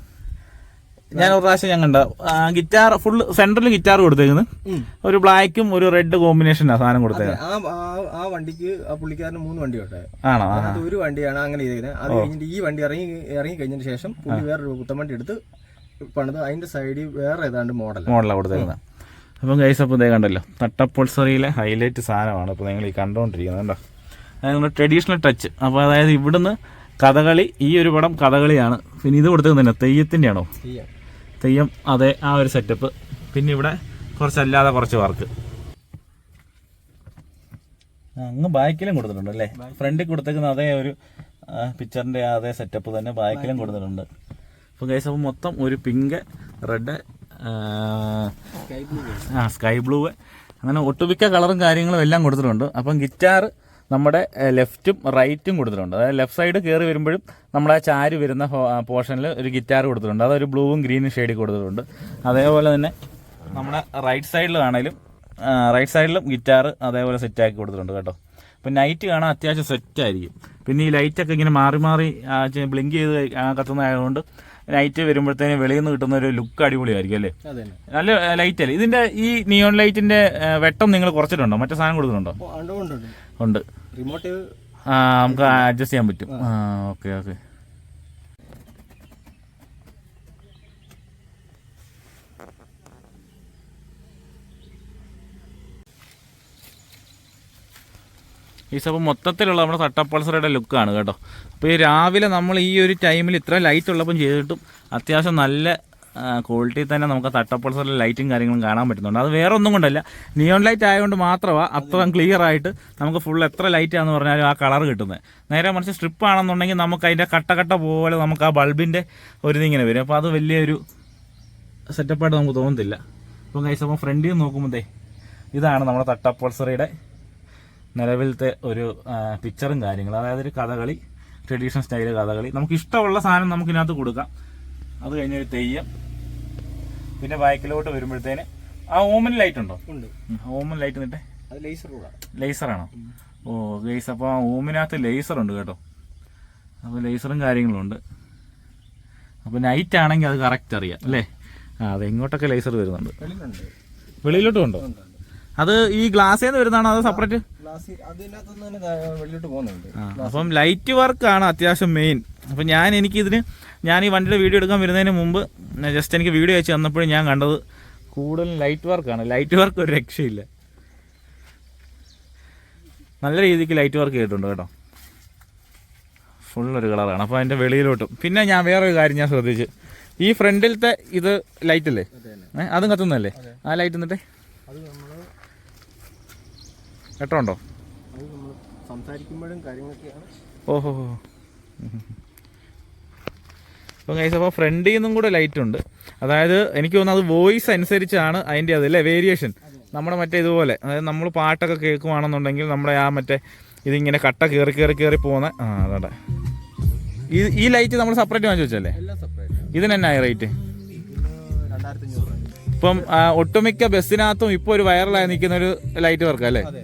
ഞാൻ ഒരു പ്രാവശ്യം ഞാൻ കണ്ട ഗിറ്റാർ ഫുൾ സെന്ററിൽ ഗിറ്റാർ കൊടുത്തേക്കുന്നത് ഒരു ബ്ലാക്കും ഒരു റെഡ് കോമ്പിനേഷനാണ് സാധനം കൊടുത്തേക്കുന്നത് ആ വണ്ടിക്ക് ആ പുള്ളിക്കാരന് മൂന്ന് വണ്ടി ആണോ? അത് ഒരു വണ്ടിയാണ് അങ്ങനെ ചെയ്തേക്കുന്നത് അത് കഴിഞ്ഞിട്ട് ഈ വണ്ടി ഇറങ്ങി ഇറങ്ങി കഴിഞ്ഞതിന് ശേഷം പുള്ളി വേറൊരു കുത്തം വണ്ടി എടുത്ത് പണിത് അതിന്റെ സൈഡിൽ വേറെ ഏതാണ്ട് മോഡൽ മോഡലാണ് കൊടുത്തേക്കുന്നത് അപ്പം ഗൈസ് അപ്പോൾ ഇതേ കണ്ടല്ലോ തട്ടപ്പൊൾസറിയിലെ ഹൈലൈറ്റ് സാധനമാണ് ഇപ്പോൾ നിങ്ങൾ ഈ കണ്ടുകൊണ്ടിരിക്കുന്നത് കണ്ടോ? അതായത് ട്രഡീഷണൽ ടച്ച് അപ്പോൾ അതായത് ഇവിടുന്ന് കഥകളി ഈ ഒരു പടം കഥകളിയാണ്. പിന്നെ ഇത് കൊടുത്തത് തന്നെ തെയ്യത്തിന്റെ ആണോ തെയ്യം അതെ ആ ഒരു സെറ്റപ്പ് പിന്നെ ഇവിടെ കുറച്ചല്ലാതെ കുറച്ച് വർക്ക് അങ്ങ് ബാക്കിലും കൊടുത്തിട്ടുണ്ട് അല്ലേ? ഫ്രണ്ടിൽ കൊടുത്തേക്കുന്ന അതേ ഒരു പിക്ചറിന്റെ അതേ സെറ്റപ്പ് തന്നെ ബാക്കിലും കൊടുത്തിട്ടുണ്ട്. അപ്പോൾ ഗൈസ് അപ്പോൾ മൊത്തം ഒരു പിങ്ക് റെഡ് ആ സ്കൈ ബ്ലൂ അങ്ങനെ ഒട്ടുമിക്ക കളറും കാര്യങ്ങളും എല്ലാം കൊടുത്തിട്ടുണ്ട്. അപ്പം ഗിറ്റാർ നമ്മുടെ ലെഫ്റ്റും റൈറ്റും കൊടുത്തിട്ടുണ്ട്. അതായത് ലെഫ്റ്റ് സൈഡ് കയറി വരുമ്പോഴും നമ്മുടെ ആ ചാരി വരുന്ന പോർഷനിൽ ഒരു ഗിറ്റാർ കൊടുത്തിട്ടുണ്ട്. അതൊരു ബ്ലൂവും ഗ്രീനും ഷെയ്ഡിൽ കൊടുത്തിട്ടുണ്ട്. അതേപോലെ തന്നെ നമ്മുടെ റൈറ്റ് സൈഡിലാണേലും റൈറ്റ് സൈഡിലും ഗിറ്റാർ അതേപോലെ സെറ്റാക്കി കൊടുത്തിട്ടുണ്ട് കേട്ടോ. അപ്പം നൈറ്റ് കാണാൻ അത്യാവശ്യം സെറ്റായിരിക്കും. പിന്നെ ഈ ലൈറ്റൊക്കെ ഇങ്ങനെ മാറി മാറി ബ്ലിങ്ക് ചെയ്ത് കത്തുന്നതായതുകൊണ്ട് നൈറ്റ് വരുമ്പോഴത്തേന് വെളിയിൽ നിന്ന് കിട്ടുന്ന ഒരു ലുക്ക് അടിപൊളിയായിരിക്കും അല്ലേ? നല്ല ലൈറ്റ് അല്ലേ? ഇതിന്റെ ഈ നിയോൺ ലൈറ്റിന്റെ വെട്ടം നിങ്ങൾ കുറച്ചിട്ടുണ്ടോ? മറ്റേ സാധനം കൊടുക്കുന്നുണ്ടോ ഉണ്ട് റിമോട്ട് ആ നമുക്ക് അഡ്ജസ്റ്റ് ചെയ്യാൻ പറ്റും. Okay okay. ഈ സഭ മൊത്തത്തിലുള്ള നമ്മുടെ തട്ടപ്പൾസറയുടെ ലുക്കാണ് കേട്ടോ. അപ്പോൾ ഈ രാവിലെ നമ്മൾ ഈ ഒരു ടൈമിൽ ഇത്ര ലൈറ്റ് ഉള്ളപ്പം ചെയ്തിട്ടും അത്യാവശ്യം നല്ല ക്വാളിറ്റി തന്നെ നമുക്ക് തട്ടപ്പൾസറിലെ ലൈറ്റും കാര്യങ്ങളും കാണാൻ പറ്റുന്നുണ്ട്. അത് വേറെ ഒന്നും കൊണ്ടല്ല. നിയോൺ ലൈറ്റ് ആയതുകൊണ്ട് മാത്രമാണ് അത്ര ക്ലിയർ ആയിട്ട് നമുക്ക് ഫുൾ എത്ര ലൈറ്റ് ആണെന്ന് പറഞ്ഞാലും ആ കളർ കിട്ടുന്നത്. നേരെ മറിച്ച് സ്ട്രിപ്പ് ആണെന്നുണ്ടെങ്കിൽ നമുക്ക് അതിന്റെ കട്ട പോലെ നമുക്ക് ആ ബൾബിന്റെ ഒരു ഇതിങ്ങനെ വരും. അപ്പോൾ അത് വലിയൊരു സെറ്റപ്പായിട്ട് നമുക്ക് തോന്നുന്നില്ല അപ്പം കൈസ് അപ്പം ഫ്രണ്ടിൽ ദേ ഇതാണ് നമ്മുടെ തട്ടപ്പൾസറിയുടെ നിലവിലത്തെ ഒരു പിക്ചറും കാര്യങ്ങളും. അതായത് ഒരു കഥകളി ട്രഡീഷണൽ സ്റ്റൈൽ കഥകളി. നമുക്ക് ഇഷ്ടമുള്ള സാധനം നമുക്ക് ഇതിനകത്ത് കൊടുക്കാം. അത് കഴിഞ്ഞൊരു തെയ്യം. പിന്നെ ബാക്കിലോട്ട് വരുമ്പോഴത്തേന് ആ ഓമൻ ലൈറ്റ് ഉണ്ടോ? ഓമൻ ലൈറ്റ് ലേസർ കൂടാ ലേസറാണോ ഓ ഗൈസ് അപ്പോൾ ആ ഓമിനകത്ത് ലേസർ ഉണ്ട് കേട്ടോ. അപ്പോൾ ലേസറും കാര്യങ്ങളും ഉണ്ട്. അപ്പോൾ നൈറ്റ് ആണെങ്കിൽ അത് കറക്റ്റ് അറിയാം അല്ലേ? ആ അതെ എങ്ങോട്ടൊക്കെ ലേസർ വരുന്നുണ്ട്? വെളിയിലോട്ടും ഉണ്ട്. അത് ഈ ഗ്ലാസ്സിൽ നിന്ന് വരുന്നതാണോ അത് സെപ്പറേറ്റ് അപ്പം ലൈറ്റ് വർക്ക് ആണ് അത്യാവശ്യം മെയിൻ അപ്പം ഞാൻ എനിക്കിതിന് ഞാൻ ഈ വണ്ടിയുടെ വീഡിയോ എടുക്കാൻ വരുന്നതിന് മുമ്പ് ജസ്റ്റ് എനിക്ക് വീഡിയോ അയച്ച് തന്നപ്പോഴും ഞാൻ കണ്ടത് കൂടുതലും ലൈറ്റ് വർക്കാണ് ലൈറ്റ് വർക്ക് ഒരു രക്ഷയില്ല. നല്ല രീതിക്ക് ലൈറ്റ് വർക്ക് ചെയ്തിട്ടുണ്ട് കേട്ടോ. ഫുൾ ഒരു കളറാണ് അപ്പോൾ അതിന്റെ വെളിയിലോട്ടും. പിന്നെ ഞാൻ വേറൊരു കാര്യം ഞാൻ ശ്രദ്ധിച്ചു. ഈ ഫ്രണ്ടിലത്തെ ഇത് ലൈറ്റ് അല്ലേ അത് കത്തുന്നല്ലേ ആ ലൈറ്റ് എന്നിട്ടേ? കേട്ടോണ്ടോ അത് സംസാരിക്കുമ്പോഴും കാര്യങ്ങളൊക്കെയാണ്. ഓഹോ. അപ്പം കൈസ് അപ്പോൾ ഫ്രണ്ടിൽ നിന്നും കൂടെ ലൈറ്റ് ഉണ്ട്. അതായത് എനിക്ക് തോന്നുന്നത് അത് വോയിസ് അനുസരിച്ചാണ് അതിന്റെ അല്ലേ? വേരിയേഷൻ നമ്മുടെ മറ്റേ ഇതുപോലെ. അതായത് നമ്മൾ പാട്ടൊക്കെ കേൾക്കുവാണെന്നുണ്ടെങ്കിൽ നമ്മുടെ ആ മറ്റേ ഇതിങ്ങനെ കട്ട കയറി കയറി കയറി പോകുന്ന ആ അതെ ഈ ഈ ലൈറ്റ് നമ്മൾ സെപ്പറേറ്റ് വാങ്ങിച്ചു വെച്ചല്ലേ എല്ലാം സെപ്പറേറ്റ് ഇതിന് റേറ്റ് ഇപ്പം ഒട്ടുമിക്ക ബസ്സിനകത്തും ഇപ്പോൾ ഒരു വൈറലായി നിൽക്കുന്ന ഒരു ലൈറ്റ് വർക്ക് അല്ലേ? അതെ.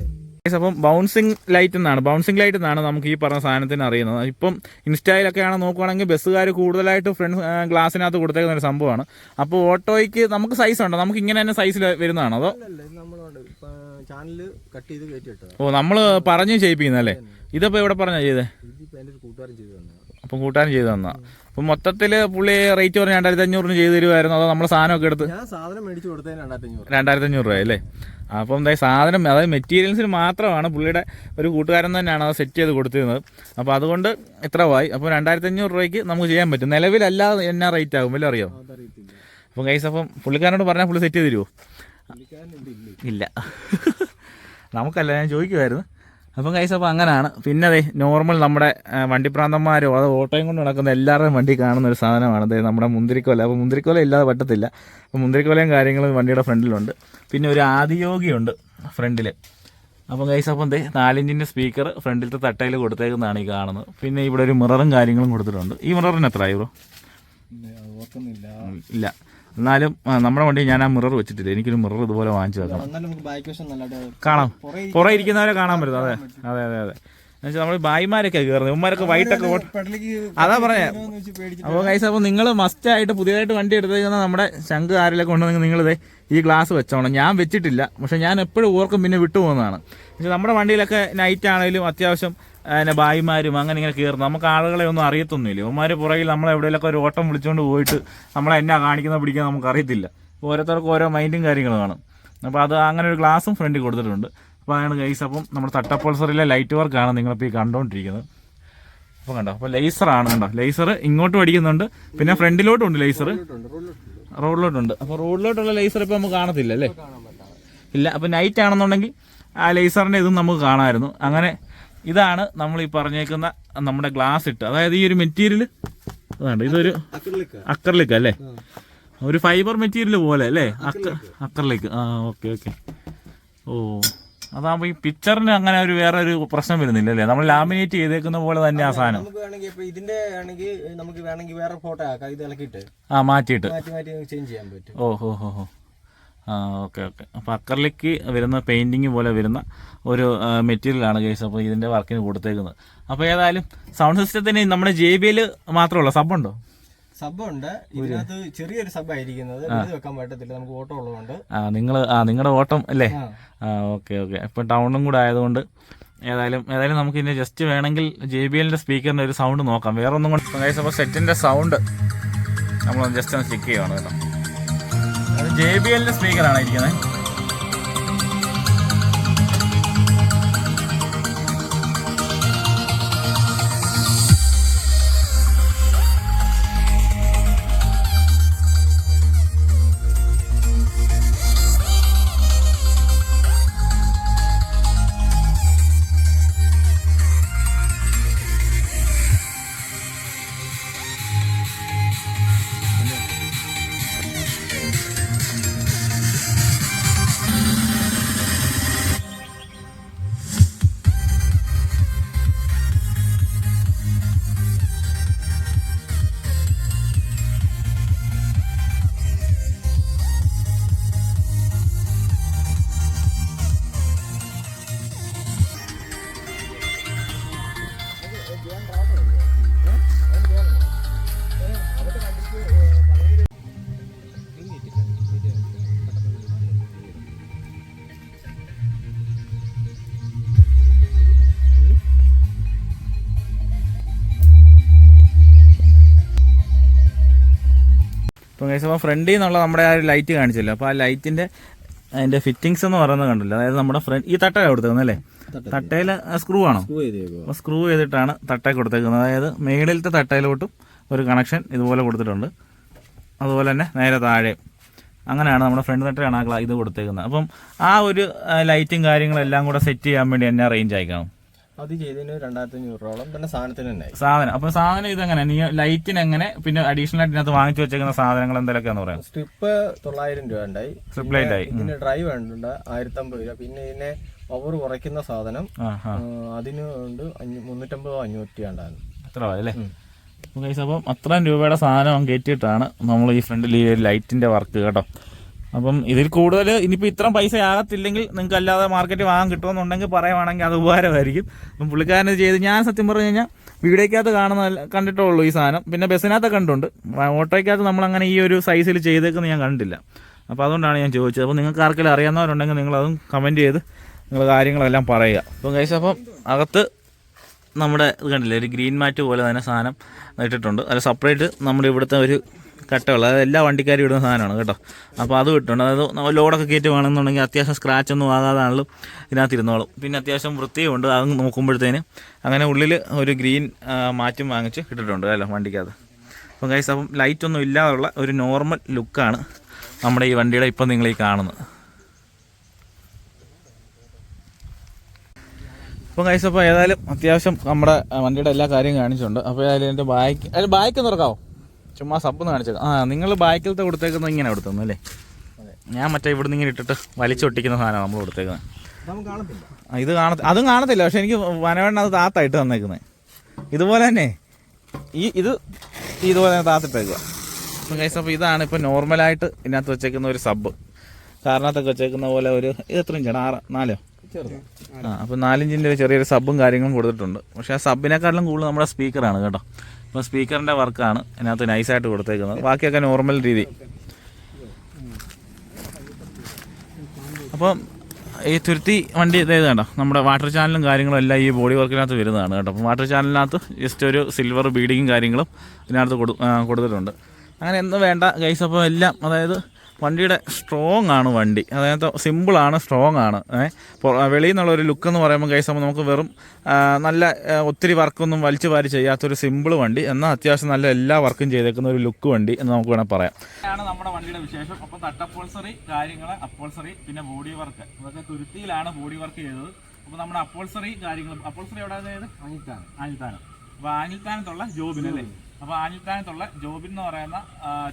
അപ്പം ബൗൺസിങ് ലൈറ്റ് എന്നാണ്. ബൗൺസിങ് ലൈറ്റ് എന്നാണ് നമുക്ക് ഈ പറഞ്ഞ സാധനത്തിന് അറിയുന്നത്. ഇപ്പം ഇൻസ്റ്റയിലൊക്കെ ആണ് നോക്കുവാണെങ്കിൽ ബസ്സുകാർ കൂടുതലായിട്ട് ഫ്രണ്ട് ഗ്ലാസ്സിനകത്ത് കൊടുത്തേക്കുന്ന ഒരു സംഭവമാണ്. അപ്പോൾ ഓട്ടോയ്ക്ക് നമുക്ക് സൈസ് ഉണ്ടോ? നമുക്ക് ഇങ്ങനെ തന്നെ സൈസിൽ വരുന്നതാണോ? അതോ ഓ നമ്മൾ പറഞ്ഞ് ചെയ്യിപ്പിക്കുന്നല്ലേ ഇതിപ്പോൾ ഇവിടെ പറഞ്ഞാ ചെയ്തേ? അപ്പം കൂട്ടാനും ചെയ്തു കൂട്ടാൻ തന്നാ അപ്പം മൊത്തത്തിൽ പുള്ളി റേറ്റ് പറഞ്ഞ രണ്ടായിരത്തി അഞ്ഞൂറിന് ചെയ്തു തരുമായിരുന്നു അതോ നമ്മൾ സാധനമൊക്കെ എടുത്ത് രണ്ടായിരത്തി അഞ്ഞൂറ് രൂപ അല്ലേ? അപ്പം എന്താ സാധനം അതായത് മെറ്റീരിയൽസിന് മാത്രമാണ് പുള്ളിയുടെ ഒരു കൂട്ടുകാരൻ തന്നെയാണ് അത് സെറ്റ് ചെയ്ത് കൊടുത്തിരുന്നത്. അപ്പോൾ അതുകൊണ്ട് ഇത്ര പോയി അപ്പോൾ രണ്ടായിരത്തി അഞ്ഞൂറ് രൂപയ്ക്ക് നമുക്ക് ചെയ്യാൻ പറ്റും. നിലവിലല്ലാതെ എന്നാ റേറ്റ് ആകും വല്ലതും അറിയോ? അപ്പം കൈസ് അപ്പം പുള്ളിക്കാരനോട് പറഞ്ഞാൽ പുള്ളി സെറ്റ് ചെയ്ത് തരുമോ ഇല്ല. നമുക്കല്ല ഞാൻ ചോദിക്കുമായിരുന്നു അപ്പം കൈസ് അപ്പോൾ അങ്ങനെയാണ് പിന്നെ അതെ നോർമൽ നമ്മുടെ വണ്ടിപ്രാന്തന്മാരോ അത് ഓട്ടോയും കൊണ്ട് നടക്കുന്ന എല്ലാവരുടെയും വണ്ടി കാണുന്ന ഒരു സാധനമാണ്. അതായത് നമ്മുടെ മുന്തിരിക്കോല. അപ്പോൾ മുന്തിരിക്കോല ഇല്ലാതെ പറ്റത്തില്ല. അപ്പോൾ മുന്തിരിക്കോലയും കാര്യങ്ങളും വണ്ടിയുടെ ഫ്രണ്ടിലുണ്ട്. പിന്നെ ഒരു ആദിയോഗിയുണ്ട് ഫ്രണ്ടിൽ അപ്പം കൈസ് അപ്പം ദേ നാലിഞ്ചിന്റെ സ്പീക്കർ ഫ്രണ്ടിലത്തെ തട്ടയിൽ കൊടുത്തേക്കുന്നതാണ് ഈ കാണുന്നത്. പിന്നെ ഇവിടെ ഒരു മിററും കാര്യങ്ങളും കൊടുത്തിട്ടുണ്ട്. ഈ മിററിന് എത്ര ആയി ബ്രോ ഓർക്കുന്നില്ല. ഇല്ല. എന്നാലും നമ്മുടെ വണ്ടി ഞാൻ ആ മിറർ വെച്ചിട്ടില്ല. എനിക്കൊരു മിറർ ഇതുപോലെ വാങ്ങിച്ചു വെക്കണം കാണാം. പുറകെ ഇരിക്കുന്നവരെ കാണാൻ പറ്റും. അതെ അതെ അതെ. അതെ എന്നുവെച്ചാൽ നമ്മൾ ഭായിമാരൊക്കെ കയറുന്നത് ഉമ്മാരൊക്കെ വൈകിട്ടൊക്കെ അതാ പറയാ അപ്പോൾ കൈസ് അപ്പോൾ നിങ്ങൾ മസ്റ്റായിട്ട് പുതിയതായിട്ട് വണ്ടി എടുത്തേക്കുന്ന നമ്മുടെ ശംഖ് ആരിലൊക്കെ ഉണ്ടെങ്കിൽ നിങ്ങളിത് ഈ ഗ്ലാസ് വെച്ചോണം. ഞാൻ വെച്ചിട്ടില്ല. പക്ഷെ ഞാൻ എപ്പോഴും ഓർക്കും പിന്നെ വിട്ടു പോകുന്നതാണ് പക്ഷെ നമ്മുടെ വണ്ടിയിലൊക്കെ നൈറ്റ് ആണെങ്കിലും അത്യാവശ്യം പിന്നെ ഭായിമാരും അങ്ങനെ ഇങ്ങനെ കയറുന്നു. നമുക്ക് ആളുകളെ ഒന്നും അറിയത്തൊന്നുമില്ല. ഇവന്മാർ പുറകിൽ നമ്മൾ എവിടെയെങ്കിലൊക്കെ ഒരു ഓട്ടം വിളിച്ചുകൊണ്ട് പോയിട്ട് നമ്മളെ എന്നാ കാണിക്കുന്ന പിടിക്കാൻ നമുക്ക് അറിയത്തില്ല. ഓരോരുത്തർക്കും ഓരോ മൈൻഡും കാര്യങ്ങളും കാണും അപ്പോൾ അത് അങ്ങനെ ഒരു ഗ്ലാസും ഫ്രണ്ടിൽ കൊടുത്തിട്ടുണ്ട്. അപ്പോൾ അതാണ് ഗൈസ് അപ്പം നമ്മുടെ തട്ടപ്പൾസറിലെ ലൈറ്റ് വർക്കാണ് നിങ്ങളിപ്പോൾ ഈ കണ്ടുകൊണ്ടിരിക്കുന്നത് അപ്പോൾ കണ്ടോ? അപ്പോൾ ലേസറാണ് കണ്ടോ? ലേസർ ഇങ്ങോട്ട് പഠിക്കുന്നുണ്ട്. പിന്നെ ഫ്രണ്ടിലോട്ടും ഉണ്ട് ലേസർ റോഡിലോട്ടുണ്ട്. അപ്പോൾ റോഡിലോട്ടുള്ള ലേസർ ഇപ്പോൾ നമുക്ക് കാണത്തില്ല അല്ലേ? ഇല്ല. അപ്പോൾ നൈറ്റ് ആണെന്നുണ്ടെങ്കിൽ ആ ലേസറിന്റെ ഇതും നമുക്ക് കാണാമായിരുന്നു. അങ്ങനെ ഇതാണ് നമ്മൾ ഈ പറഞ്ഞേക്കുന്ന നമ്മുടെ ഗ്ലാസ് ഇട്ട്. അതായത് ഈ ഒരു മെറ്റീരിയൽ അതാണ് ഇതൊരു അക്രിലിക് അക്കറിലേക്ക് അല്ലേ? ഒരു ഫൈബർ മെറ്റീരിയൽ പോലെ അല്ലേ? അക്ക അക്കറിലേക്ക് ആ ഓക്കെ ഓക്കെ ഓ അതാകുമ്പോൾ ഈ പിക്ചറിന് അങ്ങനെ ഒരു വേറെ ഒരു പ്രശ്നം വരുന്നില്ല അല്ലേ? നമ്മൾ ലാമിനേറ്റ് ചെയ്തേക്കുന്ന പോലെ തന്നെ ആ സാധനം. നമുക്ക് വേണമെങ്കിൽ ഇപ്പൊ ഇതിന്റെ ആണെങ്കിൽ നമുക്ക് വേണമെങ്കിൽ വേറെ ഫോട്ടോ ആക്കാം. ഇത് ഇളക്കിയിട്ട്. ആ മാറ്റിയിട്ട്. മാറ്റി മാറ്റി ചേഞ്ച് ചെയ്യാൻ പറ്റും. ഓ ഹോ ഹോ ഹോ. Okay okay. അപ്പോൾ അക്കറിലേക്ക് വരുന്ന പെയിന്റിങ് പോലെ വരുന്ന ഒരു മെറ്റീരിയലാണ് കേസ് അപ്പോൾ ഇതിന്റെ വർക്കിന് കൊടുത്തേക്കുന്നത്. അപ്പോൾ ഏതായാലും സൗണ്ട് സിസ്റ്റത്തിന് നമ്മുടെ ജെ ബി എൽ മാത്രമുള്ള സബുണ്ടോ സബുണ്ട് ഇതിനകത്ത് ചെറിയൊരു സബായിരിക്കുന്നത് ഇത് വെക്കാൻ പറ്റത്തില്ല. നമുക്ക് ഓട്ടോ ഉള്ളതുകൊണ്ട്. ആ നിങ്ങൾ ആ നിങ്ങളുടെ ഓട്ടം അല്ലേ? ആ. Okay okay. ഇപ്പം ടൗണും കൂടെ ആയതുകൊണ്ട് ഏതായാലും ഏതായാലും നമുക്ക് ഇനി ജസ്റ്റ് വേണമെങ്കിൽ ജെ ബി എല്ലിന്റെ സ്പീക്കറിന്റെ ഒരു സൗണ്ട് നോക്കാം. വേറെ ഒന്നും കൊണ്ട് ഗൈസ് അപ്പോൾ സെറ്റിന്റെ സൗണ്ട് നമ്മൾ ജസ്റ്റ് ഒന്ന് ചെക്ക് ചെയ്യണം കേട്ടോ. ജെ ബി എല്ലിന്റെ സ്പീക്കറാണ് ഇരിക്കുന്നത് ഗൈസ് അപ്പോൾ ഫ്രണ്ടിൽ നിന്നുള്ള നമ്മുടെ ആ ഒരു ലൈറ്റ് കാണിച്ചല്ലോ. അപ്പോൾ ആ ലൈറ്റിന്റെ അതിന്റെ ഫിറ്റിങ്സ് എന്ന് പറയുന്നത് കണ്ടില്ല? അതായത് നമ്മുടെ ഫ്രണ്ട് ഈ തട്ട കൊടുത്തേക്കുന്നത് അല്ലേ? തട്ടയിൽ സ്ക്രൂ ആണോ? അപ്പോൾ സ്ക്രൂ ചെയ്തിട്ടാണ് തട്ട കൊടുത്തേക്കുന്നത്. അതായത് മേളിലത്തെ തട്ടയിലോട്ടും ഒരു കണക്ഷൻ ഇതുപോലെ കൊടുത്തിട്ടുണ്ട്. അതുപോലെ തന്നെ നേരെ താഴെ. അങ്ങനെയാണ് നമ്മുടെ ഫ്രണ്ട് തട്ടയാണ് ആ ഇത് കൊടുത്തേക്കുന്നത്. അപ്പം ആ ഒരു ലൈറ്റും കാര്യങ്ങളും എല്ലാം കൂടെ സെറ്റ് ചെയ്യാൻ വേണ്ടി എന്നെ റേഞ്ച് അയക്കണം അത് ചെയ്തതിന് രണ്ടായിരത്തി അഞ്ഞൂറോളം പിന്നെ സാധനത്തിന് തന്നെ സാധനം. അപ്പൊ സാധനം ഇതെങ്ങനെ? നീ ലൈറ്റിന് എങ്ങനെ? പിന്നെ അഡീഷണൽ ആയിട്ട് ഇതിനകത്ത് വാങ്ങിച്ചു വെച്ചേക്കുന്ന സാധനങ്ങൾ എന്തൊക്കെയാന്ന് പറയാം സ്ട്രിപ്പ് തൊള്ളായിരം രൂപ ഉണ്ടായി. സ്ട്രിപ്പ് ലൈറ്റ് ആയി. ഇതിന് ഡ്രൈവ് ഉണ്ട് ആയിരത്തമ്പത് രൂപ. പിന്നെ ഇതിനെ പവർ കുറയ്ക്കുന്ന സാധനം അതിന് ഉണ്ട് മുന്നൂറ്റമ്പതോ അഞ്ഞൂറ്റി ഉണ്ടായിരുന്നു അത്ര അല്ലേ അപ്പം അത്രയും രൂപയുടെ സാധനം കയറ്റിയിട്ടാണ് നമ്മൾ ഈ ഫ്രണ്ടിൽ ഈ ലൈറ്റിന്റെ വർക്ക് കേട്ടോ. അപ്പം ഇതിൽ കൂടുതൽ ഇനിയിപ്പോൾ ഇത്രയും പൈസ ആകത്തില്ലെങ്കിൽ നിങ്ങൾക്ക് അല്ലാതെ മാർക്കറ്റിൽ വാങ്ങാൻ കിട്ടുമെന്നുണ്ടെങ്കിൽ പറയുവാണെങ്കിൽ അത് ഉപകാരമായിരിക്കും. അപ്പം പുള്ളിക്കാരൻ ചെയ്ത് ഞാൻ സത്യം പറഞ്ഞു കഴിഞ്ഞാൽ വീഡിയോക്കകത്ത് കാണുന്ന കണ്ടിട്ടേ ഉള്ളൂ ഈ സാധനം. പിന്നെ ബസ്സിനകത്ത് കണ്ടുണ്ട് ഓട്ടോയ്ക്കകത്ത് നമ്മളങ്ങനെ ഈ ഒരു സൈസിൽ ചെയ്തേക്കുന്നത് ഞാൻ കണ്ടില്ല അപ്പോൾ അതുകൊണ്ടാണ് ഞാൻ ചോദിച്ചത്. അപ്പോൾ നിങ്ങൾക്ക് ആർക്കെങ്കിലും അറിയാവുന്നവരുണ്ടെങ്കിൽ നിങ്ങളതും കമന്റ് ചെയ്ത് നിങ്ങൾ കാര്യങ്ങളെല്ലാം പറയുക. അപ്പം കഴിച്ച അപ്പം അകത്ത് നമ്മുടെ ഇത് കണ്ടില്ലേ? ഒരു ഗ്രീൻ മാറ്റ് പോലെ തന്നെ സാധനം ഇട്ടിട്ടുണ്ട്. അത് സെപ്പറേറ്റ് നമ്മുടെ ഇവിടുത്തെ ഒരു കട്ടകൾ അതായത് എല്ലാ വണ്ടിക്കാരും ഇടുന്ന സാധനമാണ് കേട്ടോ. അപ്പോൾ അത് ഇട്ടുണ്ട് അതായത് ലോഡൊക്കെ കയറ്റി വേണമെന്നുണ്ടെങ്കിൽ അത്യാവശ്യം സ്ക്രാച്ച് ഒന്നും ആകാതാണല്ലോ ഇതിനകത്ത് ഇരുന്നോളും പിന്നെ അത്യാവശ്യം വൃത്തിയും ഉണ്ട് അത് നോക്കുമ്പോഴത്തേന് അങ്ങനെ ഉള്ളിൽ ഒരു ഗ്രീൻ മാറ്റും വാങ്ങിച്ച് ഇട്ടിട്ടുണ്ട് അല്ലോ വണ്ടിക്കകത്ത്. അപ്പം കൈസ് അപ്പം ലൈറ്റൊന്നും ഇല്ലാതുള്ള ഒരു നോർമൽ ലുക്കാണ് നമ്മുടെ ഈ വണ്ടിയുടെ ഇപ്പം നിങ്ങൾ ഈ കാണുന്നത്. അപ്പം കൈസ് അപ്പോൾ ഏതായാലും അത്യാവശ്യം നമ്മുടെ വണ്ടിയുടെ എല്ലാ കാര്യവും കാണിച്ചിട്ടുണ്ട്. അപ്പോൾ ഏതായാലും എന്റെ ബാക്ക് അതിൽ ബാക്ക് ഒന്ന് ഇറക്കാവോ ചുമ്മാ സബ് കാണിച്ചത് ആ നിങ്ങൾ ബാക്കിലത്തെ കൊടുത്തേക്കുന്നത് ഇങ്ങനെ കൊടുത്തുന്നു അല്ലേ? ഞാൻ മറ്റേ ഇവിടുന്ന് ഇങ്ങനെ ഇട്ടിട്ട് വലിച്ചൊട്ടിക്കുന്ന സാധനമാണ് നമ്മൾ കൊടുത്തേക്കുന്നത്. ഇത് കാണ അതും കാണത്തില്ല പക്ഷെ എനിക്ക് വനവേണ്ണ അത് താത്തായിട്ട് തന്നേക്കുന്നത് ഇതുപോലെ തന്നെ. ഈ ഇത് ഇതുപോലെ തന്നെ താത്തിട്ടേക്കുക കൈസ് അപ്പോൾ ഇതാണ് ഇപ്പോൾ നോർമലായിട്ട് ഇതിനകത്ത് വെച്ചേക്കുന്ന ഒരു സബ് കാരണത്തൊക്കെ വെച്ചേക്കുന്ന പോലെ ഒരു ഇത് എത്ര ഇഞ്ചാണ്? ആറ് നാലോ? ആ അപ്പോൾ നാലിഞ്ചിന്റെ ഒരു ചെറിയൊരു സബ്ബും കാര്യങ്ങളും കൊടുത്തിട്ടുണ്ട്. പക്ഷേ ആ സബിനെക്കാട്ടിലും കൂടുതൽ നമ്മുടെ സ്പീക്കറാണ് കേട്ടോ. അപ്പോൾ സ്പീക്കറിന്റെ വർക്കാണ് അതിനകത്ത് നൈസായിട്ട് കൊടുത്തേക്കുന്നത്. ബാക്കിയൊക്കെ നോർമൽ രീതി. അപ്പം ഈ തുരുത്തി വണ്ടി ഇതായത് കണ്ടോ? നമ്മുടെ വാട്ടർ ചാനലും കാര്യങ്ങളും എല്ലാം ഈ ബോഡി വർക്കിനകത്ത് വരുന്നതാണ് കേട്ടോ. അപ്പം വാട്ടർ ചാനലിനകത്ത് ജസ്റ്റ് ഒരു സിൽവർ ബീഡിങ്ങും കാര്യങ്ങളും ഇതിനകത്ത് കൊടു കൊടുത്തിട്ടുണ്ട്. അങ്ങനെ എന്ന് വേണ്ട ഗൈസ് അപ്പോൾ എല്ലാം അതായത് വണ്ടിയുടെ സ്ട്രോങ് ആണ് വണ്ടി. അതായത് സിമ്പിളാണ് സ്ട്രോങ് ആണ്. ഏഹ് വെളിയിൽ നിന്നുള്ള ഒരു ലുക്ക് എന്ന് പറയുമ്പോൾ കഴിച്ചാൽ നമുക്ക് വെറും നല്ല ഒത്തിരി വർക്കൊന്നും വലിച്ചു വാരി ചെയ്യാത്തൊരു സിമ്പിൾ വണ്ടി. എന്നാൽ അത്യാവശ്യം നല്ല എല്ലാ വർക്കും ചെയ്തേക്കുന്ന ഒരു ലുക്ക് വണ്ടി എന്ന് നമുക്ക് വേണമെങ്കിൽ പറയാം. ആണ് നമ്മുടെ വണ്ടിയുടെ വിശേഷം. അപ്പോൾ തട്ടപ്പോൾസറി കാര്യങ്ങൾ അപ്പോൾസറി പിന്നെ ബോഡി വർക്ക് ഇതൊക്കെ തുരുത്തിയിലാണ് ബോഡി വർക്ക് ചെയ്തത്. അപ്പോൾ നമ്മുടെ അപ്പോൾസറി കാര്യങ്ങളും അപ്പോൾസറി എവിടെ അനിറ്റാണ് ആനിത്താനം അപ്പോൾ ആനിത്താനത്തുള്ള ജോബിൻ അല്ലേ അപ്പോൾ ആനിത്താനത്തുള്ള ജോബിൻ എന്ന് പറയുന്ന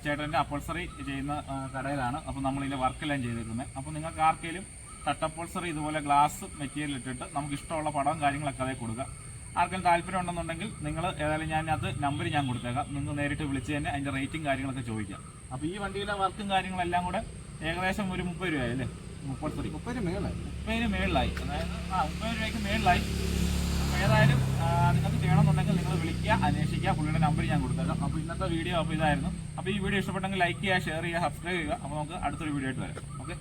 ചേട്ടന്റെ ചേട്ടന്റെ അപ്പോൾസറി ചെയ്യുന്ന കടയിലാണ്. അപ്പോൾ നമ്മളിതിന്റെ വർക്കെല്ലാം ചെയ്തിരുന്നത് അപ്പോൾ നിങ്ങൾക്ക് ആർക്കെങ്കിലും തട്ടപ്പോൾസറി ഇതുപോലെ ഗ്ലാസ് മെറ്റീരിയൽ ഇട്ടിട്ട് നമുക്ക് ഇഷ്ടമുള്ള പടവും കാര്യങ്ങളൊക്കെ അതേ കൊടുക്കുക ആർക്കെങ്കിലും താല്പര്യം ഉണ്ടെന്നുണ്ടെങ്കിൽ നിങ്ങൾ ഏതായാലും ഞാൻ അത് നമ്പർ ഞാൻ കൊടുത്തേക്കാം. നിങ്ങൾ നേരിട്ട് വിളിച്ച് തന്നെ അതിന്റെ റേറ്റും കാര്യങ്ങളൊക്കെ ചോദിക്കാം. അപ്പോൾ ഈ വണ്ടിയിലെ വർക്കും കാര്യങ്ങളെല്ലാം കൂടെ ഏകദേശം ഒരു മുപ്പത് രൂപയായി അല്ലേ? മുപ്പത് മുപ്പത് മേളായി മുപ്പതിന് മേളിലായി. അതായത് ആ മുപ്പത് രൂപയ്ക്ക് മേളിലായി. ഏതായാലും നിങ്ങൾക്ക് ചെയ്യണമെന്നുണ്ടെങ്കിൽ നിങ്ങൾ വിളിക്കുക അന്വേഷിക്കുക. പുള്ളിയുടെ നമ്പർ ഞാൻ കൊടുത്തേക്കാം. അപ്പോൾ ഇന്നത്തെ വീഡിയോ അപ്പോൾ ഇതായിരുന്നു. അപ്പോൾ ഈ വീഡിയോ ഇഷ്ടപ്പെട്ടെങ്കിൽ ലൈക്ക് ചെയ്യുക ഷെയർ ചെയ്യുക സബ്സ്ക്രൈബ് ചെയ്യുക. അപ്പോൾ നമുക്ക് അടുത്തൊരു വീഡിയോ ആയിട്ട് വരാം. ഓക്കെ